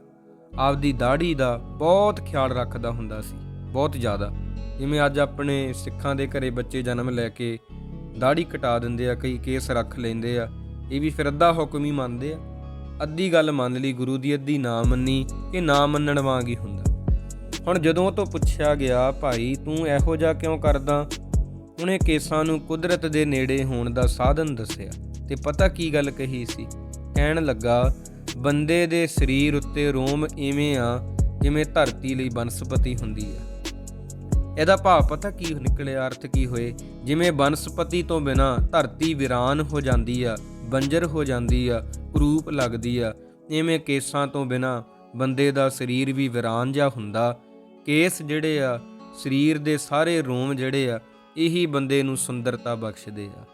Speaker 1: ਆਪਦੀ ਦਾੜੀ ਦਾ ਬਹੁਤ ਖਿਆਲ ਰੱਖਦਾ ਹੁੰਦਾ ਸੀ, ਬਹੁਤ ਜ਼ਿਆਦਾ। ਜਿਵੇਂ ਅੱਜ ਆਪਣੇ ਸਿੱਖਾਂ ਦੇ ਘਰੇ ਬੱਚੇ ਜਨਮ ਲੈ ਕੇ ਦਾੜੀ ਕਟਾ ਦਿੰਦੇ ਆ, ਕਈ ਕੇਸ ਰੱਖ ਲੈਂਦੇ ਆ, ਇਹ ਵੀ ਫਿਰ ਅੱਧਾ ਹੁਕਮ ਹੀ ਮੰਨਦੇ ਆ। ਅੱਧੀ ਗੱਲ ਮੰਨ ਲਈ, ਗੁਰੂ ਦੀ ਅੱਧੀ ਨਾ ਮੰਨੀ, ਇਹ ਨਾ ਮੰਨਣ ਵਾਂਗ ਹੀ ਹੁੰਦਾ। ਹੁਣ ਜਦੋਂ ਤੋਂ ਪੁੱਛਿਆ ਗਿਆ, ਭਾਈ, ਤੂੰ ਇਹੋ ਜਿਹਾ ਕਿਉਂ ਕਰਦਾ? ਉਹਨੇ ਕੇਸਾਂ ਨੂੰ ਕੁਦਰਤ ਦੇ ਨੇੜੇ ਹੋਣ ਦਾ ਸਾਧਨ ਦੱਸਿਆ ਤੇ ਪਤਾ ਕੀ ਗੱਲ ਕਹੀ ਸੀ? ਕਹਿਣ ਲੱਗਾ, ਬੰਦੇ ਦੇ ਸਰੀਰ ਉੱਤੇ ਰੋਮ ਇਵੇਂ ਆ ਜਿਵੇਂ ਧਰਤੀ ਲਈ ਬਨਸਪਤੀ ਹੁੰਦੀ ਆ। ਇਹਦਾ ਭਾਵ ਪਤਾ ਕੀ ਨਿਕਲਿਆ? ਅਰਥ ਕੀ ਹੋਏ? ਜਿਵੇਂ ਬਨਸਪਤੀ ਤੋਂ ਬਿਨਾ ਧਰਤੀ ਵੀਰਾਨ ਹੋ ਜਾਂਦੀ ਆ, ਬੰਜਰ ਹੋ ਜਾਂਦੀ ਆ ਕਰੂਪ ਲੱਗਦੀ ਆ, ਇਵੇਂ ਕੇਸਾਂ ਤੋਂ ਬਿਨਾ ਬੰਦੇ ਦਾ ਸਰੀਰ ਵੀ ਵੀਰਾਨ ਜਿਹਾ ਹੁੰਦਾ ਕੇਸ ਜਿਹੜੇ ਆ, ਸਰੀਰ ਦੇ ਸਾਰੇ ਰੋਮ ਜਿਹੜੇ ਆ, ਇਹੀ ਬੰਦੇ ਨੂੰ ਸੁੰਦਰਤਾ ਬਖਸ਼ਦੇ ਆ।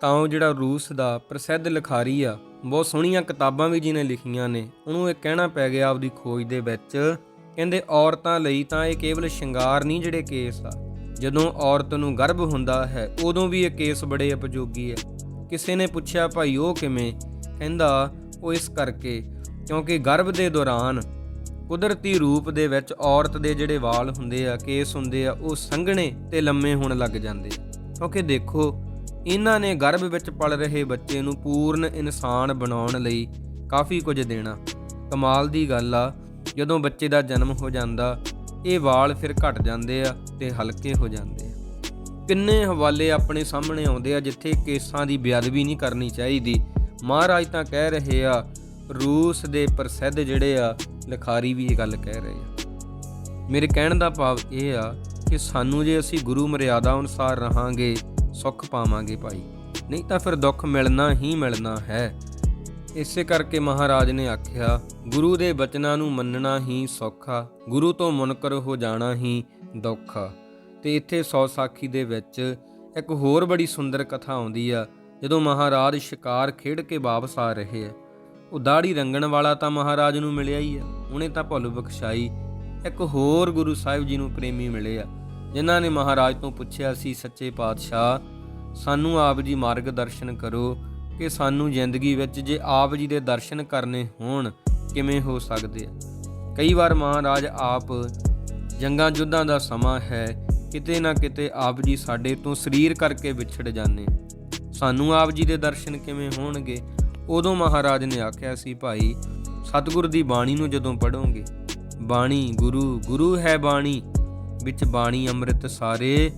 Speaker 1: ਤਾਂ ਉਹ ਜਿਹੜਾ ਰੂਸ ਦਾ ਪ੍ਰਸਿੱਧ ਲਿਖਾਰੀ ਆ, ਬਹੁਤ ਸੋਹਣੀਆਂ ਕਿਤਾਬਾਂ ਵੀ ਜਿਹਨੇ ਲਿਖੀਆਂ ਨੇ, ਉਹਨੂੰ ਇਹ ਕਹਿਣਾ ਪੈ ਗਿਆ ਆਪਦੀ ਖੋਜ ਦੇ ਵਿੱਚ, ਕਹਿੰਦੇ ਔਰਤਾਂ ਲਈ ਤਾਂ ਇਹ ਕੇਵਲ ਸ਼ਿੰਗਾਰ ਨਹੀਂ ਜਿਹੜੇ ਕੇਸ ਆ, ਜਦੋਂ ਔਰਤ ਨੂੰ ਗਰਭ ਹੁੰਦਾ ਹੈ, ਉਦੋਂ ਵੀ ਇਹ ਕੇਸ ਬੜੇ ਉਪਯੋਗੀ ਹੈ ਕਿਸੇ ਨੇ ਪੁੱਛਿਆ, ਭਾਈ, ਉਹ ਕਿਵੇਂ? ਕਹਿੰਦਾ, ਉਹ ਇਸ ਕਰਕੇ, ਕਿਉਂਕਿ ਗਰਭ ਦੇ ਦੌਰਾਨ ਕੁਦਰਤੀ ਰੂਪ ਦੇ ਵਿੱਚ ਔਰਤ ਦੇ ਜਿਹੜੇ ਵਾਲ ਹੁੰਦੇ ਆ, ਕੇਸ ਹੁੰਦੇ ਆ, ਉਹ ਸੰਘਣੇ ਤੇ ਲੰਮੇ ਹੋਣ ਲੱਗ ਜਾਂਦੇ। ਕਿਉਂਕਿ ਦੇਖੋ, ਇਹਨਾਂ ਨੇ ਗਰਭ ਵਿੱਚ ਪਲ ਰਹੇ ਬੱਚੇ ਨੂੰ ਪੂਰਨ ਇਨਸਾਨ ਬਣਾਉਣ ਲਈ ਕਾਫੀ ਕੁਝ ਦੇਣਾ। ਕਮਾਲ ਦੀ ਗੱਲ ਆ, ਜਦੋਂ ਬੱਚੇ ਦਾ ਜਨਮ ਹੋ ਜਾਂਦਾ, ਇਹ ਵਾਲ ਫਿਰ ਘਟ ਜਾਂਦੇ ਆ ਤੇ ਹਲਕੇ ਹੋ ਜਾਂਦੇ ਆ। ਕਿੰਨੇ ਹਵਾਲੇ ਆਪਣੇ ਸਾਹਮਣੇ ਆਉਂਦੇ ਆ, ਜਿੱਥੇ ਕੇਸਾਂ ਦੀ ਬੇਅਦਬੀ ਨਹੀਂ ਕਰਨੀ ਚਾਹੀਦੀ। ਮਹਾਰਾਜ ਤਾਂ ਕਹਿ ਰਹੇ ਆ, ਰੂਸ ਦੇ ਪ੍ਰਸਿੱਧ ਜਿਹੜੇ ਆ ਲਿਖਾਰੀ ਵੀ ਇਹ ਗੱਲ ਕਹਿ ਰਹੇ ਆ। ਮੇਰੇ ਕਹਿਣ ਦਾ ਭਾਵ ਇਹ ਆ ਕਿ ਸਾਨੂੰ ਜੇ ਅਸੀਂ ਗੁਰੂ ਮਰਿਆਦਾ ਅਨੁਸਾਰ ਰਹਾਂਗੇ, ਸੁੱਖ ਪਾਵਾਂਗੇ ਭਾਈ। ਨਹੀਂ ਤਾਂ ਫਿਰ ਦੁੱਖ ਮਿਲਣਾ ਹੀ ਮਿਲਣਾ ਹੈ। ਇਸੇ ਕਰਕੇ ਮਹਾਰਾਜ ਨੇ ਆਖਿਆ, ਗੁਰੂ ਦੇ ਬਚਨਾਂ ਨੂੰ ਮੰਨਣਾ ਹੀ ਸੌਖਾ, ਗੁਰੂ ਤੋਂ ਮੁਨਕਰ ਹੋ ਜਾਣਾ ਹੀ ਦੁੱਖਾ। ਤੇ ਇੱਥੇ ਸੌ ਸਾਖੀ ਦੇ ਵਿੱਚ ਇੱਕ ਹੋਰ ਬੜੀ ਸੁੰਦਰ ਕਥਾ ਆਉਂਦੀ ਆ, ਜਦੋਂ ਮਹਾਰਾਜ ਸ਼ਿਕਾਰ ਖੇਡ ਕੇ ਵਾਪਸ ਆ ਰਹੇ ਆ। ਉਹ ਦਾੜੀ ਰੰਗਣ ਵਾਲਾ ਤਾਂ ਮਹਾਰਾਜ ਨੂੰ ਮਿਲਿਆ ਹੀ ਆ। ਉਹਨੇ ਤਾਂ ਭੁੱਲ ਬਖਸ਼ਾਈ। ਇੱਕ ਹੋਰ ਗੁਰੂ ਸਾਹਿਬ ਜੀ ਨੂੰ ਪ੍ਰੇਮੀ ਮਿਲੇ ਆ, ਜਿਨ੍ਹਾਂ ਨੇ ਮਹਾਰਾਜ ਤੋਂ ਪੁੱਛਿਆ ਸੀ, ਸੱਚੇ ਪਾਤਸ਼ਾਹ, ਸਾਨੂੰ ਆਪ ਜੀ ਮਾਰਗ ਦਰਸ਼ਨ ਕਰੋ, ਕਿ ਸਾਨੂੰ ਜ਼ਿੰਦਗੀ ਵਿੱਚ ਜੇ ਆਪ ਜੀ ਦੇ ਦਰਸ਼ਨ ਕਰਨੇ ਹੋਣ, ਕਿਵੇਂ ਹੋ ਸਕਦੇ ਆ? ਕਈ ਵਾਰ ਮਹਾਰਾਜ ਆਪ ਜੰਗਾਂ ਜੁੱਧਾਂ ਦਾ ਸਮਾਂ ਹੈ, ਕਿਤੇ ਨਾ ਕਿਤੇ ਆਪ ਜੀ ਸਾਡੇ ਤੋਂ ਸਰੀਰ ਕਰਕੇ ਵਿਛੜ ਜਾਂਦੇ ਸਾਨੂੰ ਆਪ ਜੀ ਦੇ ਦਰਸ਼ਨ ਕਿਵੇਂ ਹੋਣਗੇ? ਉਦੋਂ ਮਹਾਰਾਜ ਨੇ ਆਖਿਆ ਸੀ, ਭਾਈ, ਸਤਿਗੁਰ ਦੀ ਬਾਣੀ ਨੂੰ ਜਦੋਂ ਪੜੋਗੇ ਬਾਣੀ ਗੁਰੂ ਗੁਰੂ ਹੈ ਬਾਣੀ, ਵਿੱਚ ਬਾਣੀ ਅੰਮ੍ਰਿਤ ਸਾਰੇ,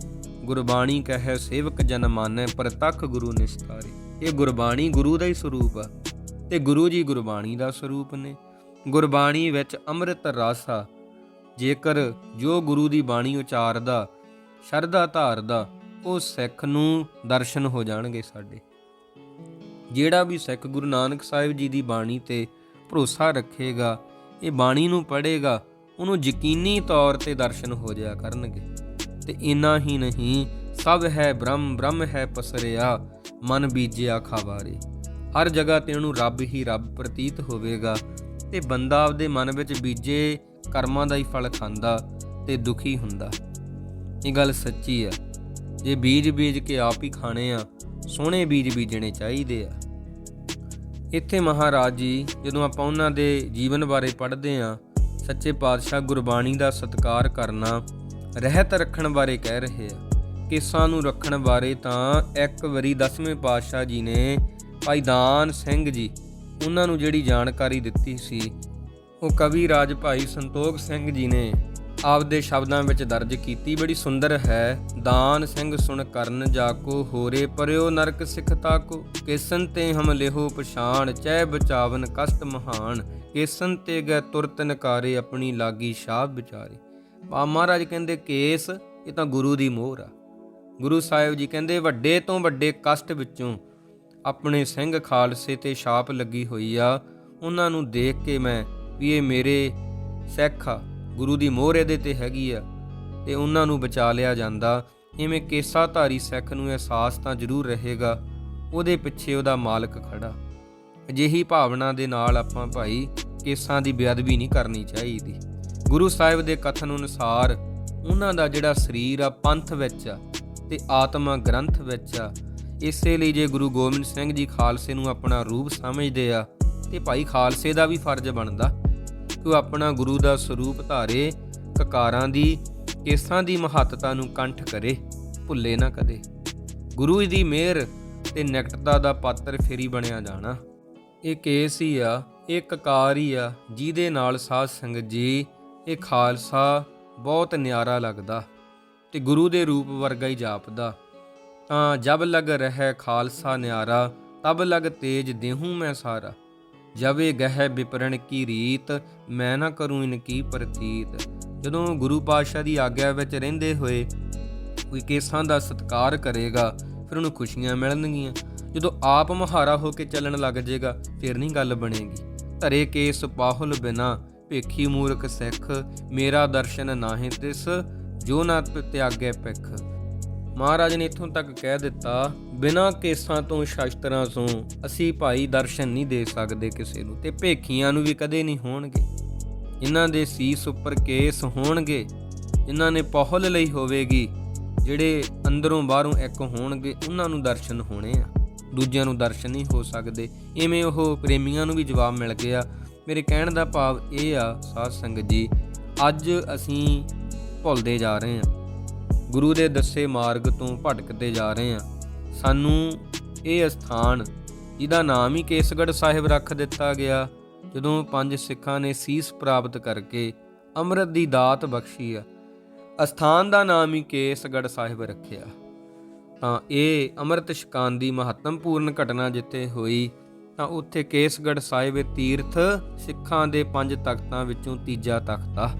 Speaker 1: ਗੁਰਬਾਣੀ ਕਹੈ ਸੇਵਕ ਜਨ ਮਾਨੈ, ਪ੍ਰਤੱਖ ਗੁਰੂ ਨਿਸਤਾਰੇ। ਇਹ ਗੁਰਬਾਣੀ ਗੁਰੂ ਦਾ ਹੀ ਸਰੂਪ ਆ ਤੇ ਗੁਰੂ ਜੀ ਗੁਰਬਾਣੀ ਦਾ ਸਰੂਪ ਨੇ। ਗੁਰਬਾਣੀ ਵਿੱਚ ਅੰਮ੍ਰਿਤ ਰਸ ਆ ਜੇਕਰ ਜੋ ਗੁਰੂ ਦੀ ਬਾਣੀ ਉਚਾਰਦਾ, ਸ਼ਰਧਾ ਧਾਰਦਾ, ਉਹ ਸਿੱਖ ਨੂੰ ਦਰਸ਼ਨ ਹੋ ਜਾਣਗੇ ਸਾਡੇ। ਜਿਹੜਾ ਵੀ ਸਿੱਖ ਗੁਰੂ ਨਾਨਕ ਸਾਹਿਬ ਜੀ ਦੀ ਬਾਣੀ ਤੇ ਭਰੋਸਾ ਰੱਖੇਗਾ, ਇਹ ਬਾਣੀ ਨੂੰ ਪੜ੍ਹੇਗਾ, ਉਹਨੂੰ ਯਕੀਨੀ ਤੌਰ ਤੇ ਦਰਸ਼ਨ ਹੋ ਜਾਇਆ ਕਰਨਗੇ। ਤੇ ਇਨਾ ਹੀ ਨਹੀਂ, ਸਭ ਹੈ ਬ੍ਰਹਮ ਬ੍ਰਹਮ ਹੈ ਪਸਰਿਆ, ਮਨ ਬੀਜਿਆ ਖਾਵਾਰੇ। ਹਰ ਜਗ੍ਹਾ ਤੇ ਉਹਨੂੰ ਰੱਬ ਹੀ ਰੱਬ ਪ੍ਰਤੀਤ ਹੋਵੇਗਾ, ਤੇ ਬੰਦਾ ਆਪਦੇ ਮਨ ਵਿੱਚ ਬੀਜੇ ਕਰਮਾਂ ਦਾ ਹੀ ਫਲ ਖਾਂਦਾ ਤੇ ਦੁਖੀ ਹੁੰਦਾ। ਇਹ ਗੱਲ ਸੱਚੀ ਆ। ਜੇ ਬੀਜ ਬੀਜ ਕੇ ਆਪ ਹੀ ਖਾਣੇ ਆ, ਸੋਹਣੇ ਬੀਜ ਬੀਜਣੇ ਚਾਹੀਦੇ ਆ। ਇੱਥੇ ਮਹਾਰਾਜ ਜੀ, ਜਦੋਂ ਆਪਾਂ ਉਹਨਾਂ ਦੇ ਜੀਵਨ ਬਾਰੇ ਪੜ੍ਹਦੇ ਆ ਸੱਚੇ ਪਾਤਸ਼ਾਹ ਗੁਰਬਾਣੀ ਦਾ ਸਤਿਕਾਰ ਕਰਨਾ ਰਹਿਤ ਰੱਖਣ ਬਾਰੇ ਕਹਿ ਰਹੇ ਆ। ਕੇਸਾਂ ਨੂੰ ਰੱਖਣ ਬਾਰੇ ਤਾਂ ਇੱਕ ਵਾਰੀ 10ਵੇਂ ਪਾਤਸ਼ਾਹ ਜੀ ਨੇ ਭਾਈ ਦਾਨ ਸਿੰਘ ਜੀ, ਉਹਨਾਂ ਨੂੰ ਜਿਹੜੀ ਜਾਣਕਾਰੀ ਦਿੱਤੀ ਸੀ, ਉਹ ਕਵੀ ਰਾਜ ਭਾਈ ਸੰਤੋਖ ਸਿੰਘ ਜੀ ਨੇ ਆਪਦੇ ਸ਼ਬਦਾਂ ਵਿੱਚ ਦਰਜ ਕੀਤੀ। ਬੜੀ ਸੁੰਦਰ ਹੈ। ਦਾਨ ਸਿੰਘ ਸੁਣ ਕਰਨ ਜਾਕੋ ਹੋਰੇ ਪਰਿਓ ਨਰਕ ਸਿਖਤਾ ਕੋ ਕੇਸਨ ਤੇ ਹਮ ਲਿਹੋ ਪਛਾਣ ਚੈ ਬਚਾਵਨ ਕਸ਼ਟ ਮਹਾਨ। ਕੇਸਨ ਤੇ ਗੈ ਤੁਰਤ ਨਕਾਰੇ, ਆਪਣੀ ਲਾਗੀ ਸ਼ਾਹ ਵਿਚਾਰੇ। ਪਾ ਮਹਾਰਾਜ ਕਹਿੰਦੇ, ਕੇਸ, ਇਹ ਤਾਂ ਗੁਰੂ ਦੀ ਮੋਹਰ ਆ। ਗੁਰੂ ਸਾਹਿਬ ਜੀ ਕਹਿੰਦੇ, ਵੱਡੇ ਤੋਂ ਵੱਡੇ ਕਸ਼ਟ ਵਿੱਚੋਂ ਆਪਣੇ ਸਿੰਘ ਖਾਲਸੇ ਤੇ ਛਾਪ ਲੱਗੀ ਹੋਈ ਆ। ਉਹਨਾਂ ਨੂੰ ਦੇਖ ਕੇ ਮੈਂ ਵੀ ਇਹ ਮੇਰੇ ਸਿੱਖ ਆ। ਗੁਰੂ ਦੀ ਮੋਹਰ ਇਹਦੇ ਤੇ ਹੈਗੀ ਆ ਤੇ ਉਹਨਾਂ ਨੂੰ ਬਚਾ ਲਿਆ ਜਾਂਦਾ। ਇਵੇਂ ਕੇਸਾ ਧਾਰੀ ਸਿੱਖ ਨੂੰ ਅਹਿਸਾਸ ਤਾਂ ਜ਼ਰੂਰ ਰਹੇਗਾ। ਉਹਦੇ ਪਿੱਛੇ ਉਹਦਾ ਮਾਲਕ ਖੜਾ। ਅਜਿਹੀ ਭਾਵਨਾ ਦੇ ਨਾਲ ਆਪਾਂ ਭਾਈ ਕੇਸਾਂ ਦੀ ਬੇਅਦਬੀ ਨਹੀਂ ਕਰਨੀ ਚਾਹੀਦੀ। ਗੁਰੂ ਸਾਹਿਬ ਦੇ ਕਥਨ ਅਨੁਸਾਰ ਉਹਨਾਂ ਦਾ ਜਿਹੜਾ ਸਰੀਰ ਆ, ਪੰਥ ਵਿੱਚ ਆ ਤੇ ਆਤਮਾ ਗ੍ਰੰਥ ਵਿੱਚ ਆ, ਇਸੇ ਲਈ ਜੇ ਗੁਰੂ ਗੋਬਿੰਦ ਸਿੰਘ ਜੀ ਖਾਲਸੇ ਨੂੰ ਆਪਣਾ ਰੂਪ ਸਮਝਦੇ ਆ, ਤੇ ਭਾਈ ਖਾਲਸੇ ਦਾ ਵੀ ਫਰਜ਼ ਬਣਦਾ। ਤੂੰ ਆਪਣਾ ਗੁਰੂ ਦਾ ਸਰੂਪ ਧਾਰੇ, ਕਕਾਰਾਂ ਦੀ, ਕੇਸਾਂ ਦੀ ਮਹੱਤਤਾ ਨੂੰ ਕੰਠ ਕਰੇ, ਭੁੱਲੇ ਨਾ ਕਦੇ। ਗੁਰੂ ਦੀ ਮਿਹਰ ਤੇ ਨਿਕਟਤਾ ਦਾ ਪਾਤਰ ਫੇਰੀ ਬਣਿਆ ਜਾਣਾ। ਇਹ ਕੇਸ ਹੀ ਆ, ਇਹ ਕਕਾਰ ਹੀ ਆ, ਜਿਹਦੇ ਨਾਲ ਸਾਧ ਸੰਗਤ ਜੀ, ਇਹ ਖਾਲਸਾ ਬਹੁਤ ਨਿਆਰਾ ਲੱਗਦਾ ਤੇ ਗੁਰੂ ਦੇ ਰੂਪ ਵਰਗਾ ਹੀ ਜਾਪਦਾ। ਤਾਂ ਜਬ ਲਗ ਰਹਿ ਖਾਲਸਾ ਨਿਆਰਾ, ਤਬ ਲਗ ਤੇਜ ਦੇਹੂੰ ਮੈਂ ਸਾਰਾ। ਜਵੇ ਗਹਿ ਵਿਪਰਣ ਕੀ ਰੀਤ, ਮੈਂ ਨਾ ਕਰੂੰ ਇਨ ਕੀ ਪ੍ਰਤੀਤ। ਜਦੋਂ ਗੁਰੂ ਪਾਤਸ਼ਾਹ ਦੀ ਆਗਿਆ ਵਿੱਚ ਰਹਿੰਦੇ ਹੋਏ ਕੋਈ ਕੇਸਾਂ ਦਾ ਸਤਿਕਾਰ ਕਰੇਗਾ, ਫਿਰ ਉਹਨੂੰ ਖੁਸ਼ੀਆਂ ਮਿਲਣਗੀਆਂ। ਜਦੋਂ ਆਪ ਮਹਾਰਾ ਹੋ ਕੇ ਚੱਲਣ ਲੱਗ ਜਾਏਗਾ ਫਿਰ ਨਹੀਂ ਗੱਲ ਬਣੇਗੀ। ਧਰੇ ਕੇਸ ਪਾਹੁਲ ਬਿਨਾ, ਭੇਖੀ ਮੂਰਖ ਸਿੱਖ, ਮੇਰਾ ਦਰਸ਼ਨ ਨਾਹੀਂ ਤਿਸ, ਜੋ ਨਾ ਤਿਆਗੇ ਪਿਖ ਮਹਾਰਾਜ ਨੇ ਇੱਥੋਂ ਤੱਕ ਕਹਿ ਦਿੱਤਾ, ਬਿਨਾਂ ਕੇਸਾਂ ਤੋਂ ਸ਼ਾਸਤਰਾਂ ਤੋਂ ਅਸੀਂ ਭਾਈ ਦਰਸ਼ਨ ਨਹੀਂ ਦੇ ਸਕਦੇ ਕਿਸੇ ਨੂੰ ਤੇ ਭੇਖੀਆਂ ਨੂੰ ਵੀ ਕਦੇ ਨਹੀਂ ਹੋਣਗੇ। ਇਹਨਾਂ ਦੇ ਸੀਸ ਉੱਪਰ ਕੇਸ ਹੋਣਗੇ। ਇਹਨਾਂ ਨੇ ਪਹੁਲ ਲਈ ਹੋਵੇਗੀ, ਜਿਹੜੇ ਅੰਦਰੋਂ ਬਾਹਰੋਂ ਇੱਕ ਹੋਣਗੇ, ਉਹਨਾਂ ਨੂੰ ਦਰਸ਼ਨ ਹੋਣੇ ਆ। ਦੂਜਿਆਂ ਨੂੰ ਦਰਸ਼ਨ ਨਹੀਂ ਹੋ ਸਕਦੇ। ਇਵੇਂ ਉਹ ਪ੍ਰੇਮੀਆਂ ਨੂੰ ਵੀ ਜਵਾਬ ਮਿਲ ਗਿਆ। ਮੇਰੇ ਕਹਿਣ ਦਾ ਭਾਵ ਇਹ ਆ, ਸਾਧ ਸੰਗਤ ਜੀ, ਅੱਜ ਅਸੀਂ ਭੁੱਲਦੇ ਜਾ ਰਹੇ ਹਾਂ। ਗੁਰੂ ਦੇ ਦੱਸੇ ਮਾਰਗ ਤੋਂ ਭਟਕਦੇ ਜਾ ਰਹੇ ਹਾਂ। ਸਾਨੂੰ ਇਹ ਸਥਾਨ ਜਿਹਦਾ ਨਾਮ ਹੀ ਕੇਸਗੜ੍ਹ ਸਾਹਿਬ ਰੱਖ ਦਿੱਤਾ ਗਿਆ, ਜਦੋਂ ਪੰਜ ਸਿੱਖਾਂ ਨੇ ਸੀਸ ਪ੍ਰਾਪਤ ਕਰਕੇ ਅੰਮ੍ਰਿਤ ਦੀ ਦਾਤ ਬਖਸ਼ੀ ਆ। ਅਸਥਾਨ ਦਾ ਨਾਮ ਹੀ ਕੇਸਗੜ੍ਹ ਸਾਹਿਬ ਰੱਖਿਆ। ਤਾਂ ਇਹ ਅੰਮ੍ਰਿਤ ਛਕਾਨ ਦੀ ਮਹੱਤਵਪੂਰਨ ਘਟਨਾ ਜਿੱਥੇ ਹੋਈ, ਤਾਂ ਉੱਥੇ ਕੇਸਗੜ੍ਹ ਸਾਹਿਬ ਤੀਰਥ ਸਿੱਖਾਂ ਦੇ ਪੰਜ ਤਖਤਾਂ ਵਿੱਚੋਂ ਤੀਜਾ ਤਖਤ ਆ।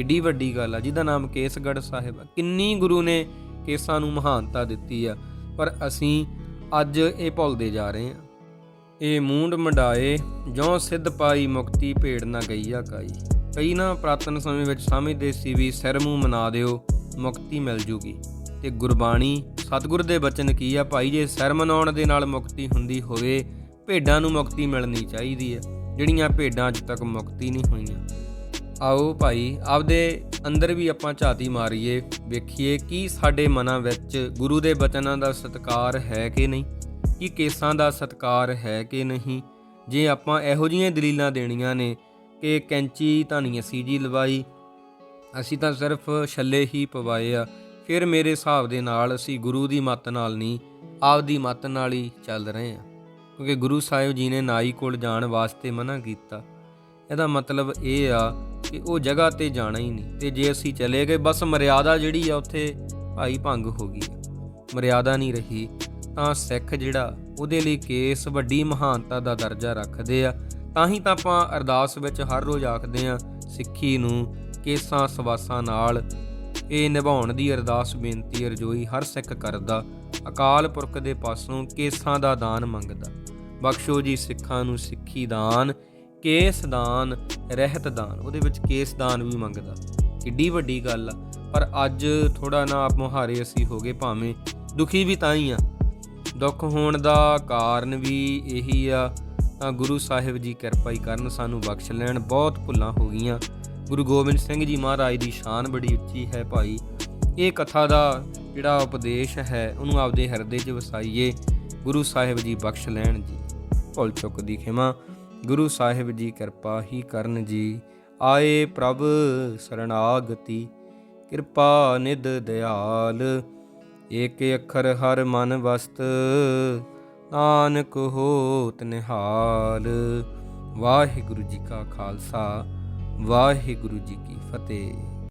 Speaker 1: ਕਿੱਡੀ ਵੱਡੀ ਗੱਲ ਆ, ਜਿਹਦਾ ਨਾਮ ਕੇਸਗੜ੍ਹ ਸਾਹਿਬ ਆ। ਕਿੰਨੀ ਗੁਰੂ ਨੇ ਕੇਸਾਂ ਨੂੰ ਮਹਾਨਤਾ ਦਿੱਤੀ ਆ, ਪਰ ਅਸੀਂ ਅੱਜ ਇਹ ਭੁੱਲਦੇ ਜਾ ਰਹੇ ਹਾਂ ਇਹ ਮੂੰਡ ਮੰਡਾਏ, ਜਿਉ ਸਿੱਧ ਪਾਈ ਮੁਕਤੀ ਭੇੜ ਨਾ ਗਈ ਆ ਕਾਈ। ਕਈ ਨਾ ਪ੍ਰਾਤਨ ਸਮੇਂ ਵਿੱਚ ਸਮਝਦੇ ਸੀ ਵੀ ਸਿਰ ਮੂੰਹ ਮਨਾ ਦਿਓ, ਮੁਕਤੀ ਮਿਲ ਜੂਗੀ। ਤੇ ਗੁਰਬਾਣੀ, ਸਤਿਗੁਰ ਦੇ ਬਚਨ ਕੀ ਆ ਭਾਈ? ਜੇ ਸਿਰ ਮਨਾਉਣ ਦੇ ਨਾਲ ਮੁਕਤੀ ਹੁੰਦੀ ਹੋਵੇ, ਭੇਡਾਂ ਨੂੰ ਮੁਕਤੀ ਮਿਲਣੀ ਚਾਹੀਦੀ ਹੈ ਜਿਹੜੀਆਂ ਭੇਡਾਂ ਅੱਜ ਤੱਕ ਮੁਕਤੀ ਨਹੀਂ ਹੋਈਆਂ। ਆਓ ਭਾਈ, ਆਪਦੇ ਅੰਦਰ ਵੀ ਆਪਾਂ ਝਾਤੀ ਮਾਰੀਏ, ਵੇਖੀਏ ਕੀ ਸਾਡੇ ਮਨਾਂ ਵਿੱਚ ਗੁਰੂ ਦੇ ਬਚਨਾਂ ਦਾ ਸਤਿਕਾਰ ਹੈ ਕਿ ਨਹੀਂ, ਕੀ ਕੇਸਾਂ ਦਾ ਸਤਿਕਾਰ ਹੈ ਕਿ ਨਹੀਂ, ਜੇ ਆਪਾਂ ਇਹੋ ਜਿਹੀਆਂ ਦਲੀਲਾਂ ਦੇਣੀਆਂ ਨੇ ਕਿ ਕੈਂਚੀ ਤਾਂ ਅਸੀਂ ਜੀ ਲਵਾਈ, ਅਸੀਂ ਤਾਂ ਸਿਰਫ ਛੱਲੇ ਹੀ ਪਵਾਏ ਆ, ਫਿਰ ਮੇਰੇ ਹਿਸਾਬ ਦੇ ਨਾਲ ਅਸੀਂ ਗੁਰੂ ਦੀ ਮੱਤ ਨਾਲ ਨਹੀਂ, ਆਪਦੀ ਮੱਤ ਨਾਲ ਹੀ ਚੱਲ ਰਹੇ ਆ ਕਿਉਂਕਿ ਗੁਰੂ ਸਾਹਿਬ ਜੀ ਨੇ ਨਾਈ ਕੋਲ ਜਾਣ ਵਾਸਤੇ ਮਨਾ ਕੀਤਾ। ਇਹਦਾ ਮਤਲਬ ਇਹ ਆ ਕਿ ਉਹ ਜਗ੍ਹਾ ਤੇ ਜਾਣਾ ਹੀ ਨਹੀਂ। ਤੇ ਜੇ ਅਸੀਂ ਚਲੇ ਗਏ, ਬਸ ਮਰਿਆਦਾ ਜਿਹੜੀ ਆ ਉੱਥੇ ਭਾਈ ਭੰਗ ਹੋ ਗਈ। ਮਰਿਆਦਾ ਨਹੀਂ ਰਹੀ, ਤਾਂ ਸਿੱਖ ਜਿਹੜਾ ਉਹਦੇ ਲਈ ਕੇਸ ਵੱਡੀ ਮਹਾਨਤਾ ਦਾ ਦਰਜਾ ਰੱਖਦੇ ਆ। ਤਾਂ ਹੀ ਤਾਂ ਆਪਾਂ ਅਰਦਾਸ ਵਿੱਚ ਹਰ ਰੋਜ਼ ਆਖਦੇ ਆ, ਸਿੱਖੀ ਨੂੰ ਕੇਸਾਂ ਸਵਾਸਾਂ ਨਾਲ ਇਹ ਨਿਭਾਉਣ ਦੀ ਅਰਦਾਸ ਬੇਨਤੀ ਅਰਜ਼ੋਈ ਹਰ ਸਿੱਖ ਕਰਦਾ। ਅਕਾਲ ਪੁਰਖ ਦੇ ਪਾਸੋਂ ਕੇਸਾਂ ਦਾ ਦਾਨ ਮੰਗਦਾ। ਬਖਸ਼ੋ ਜੀ ਸਿੱਖਾਂ ਨੂੰ ਸਿੱਖੀ ਦਾਨ। ਕੇਸ ਦਾਨ ਰਹਿਤ ਉਹਦੇ ਵਿੱਚ ਕੇਸ ਦਾਨ ਵੀ ਮੰਗਦਾ। ਕਿੱਡੀ ਵੱਡੀ ਗੱਲ ਆ। ਪਰ ਅੱਜ ਥੋੜਾ ਨਾ ਆਪ ਮੁਹਾਰੇ ਅਸੀਂ ਹੋ ਗਏ ਭਾਵੇਂ ਦੁਖੀ ਵੀ ਤਾਂ ਹੀ ਆ। ਦੁੱਖ ਹੋਣ ਦਾ ਕਾਰਨ ਵੀ ਇਹੀ ਆ, ਤਾਂ ਗੁਰੂ ਸਾਹਿਬ ਜੀ ਕਿਰਪਾ ਹੀ ਕਰਨ ਸਾਨੂੰ ਬਖਸ਼ ਲੈਣ। ਬਹੁਤ ਭੁੱਲਾਂ ਹੋ ਗਈਆਂ। ਗੁਰੂ ਗੋਬਿੰਦ ਸਿੰਘ ਜੀ ਮਹਾਰਾਜ ਦੀ ਸ਼ਾਨ ਬੜੀ ਉੱਚੀ ਹੈ ਭਾਈ। ਇਹ ਕਥਾ ਦਾ ਜਿਹੜਾ ਉਪਦੇਸ਼ ਹੈ, ਉਹਨੂੰ ਆਪਦੇ ਹਿਰਦੇ 'ਚ ਵਸਾਈਏ। ਗੁਰੂ ਸਾਹਿਬ ਜੀ ਬਖਸ਼ ਲੈਣ ਜੀ। ਭੁੱਲ ਚੁੱਕ ਦੀ ਖਿਮਾ। ਗੁਰੂ ਸਾਹਿਬ ਜੀ ਕਿਰਪਾ ਹੀ ਕਰਨ ਜੀ। ਆਏ ਪ੍ਰਭ ਸਰਣਾਗਤੀ ਕਿਰਪਾ ਨਿਧ ਦਿਆਲ। ਏਕ ਅੱਖਰ ਹਰ ਮਨ ਵਸਤ, ਨਾਨਕ ਹੋਤ ਨਿਹਾਲ। ਵਾਹਿਗੁਰੂ ਜੀ ਕਾ ਖਾਲਸਾ, ਵਾਹਿਗੁਰੂ ਜੀ ਕੀ ਫਤਿਹ।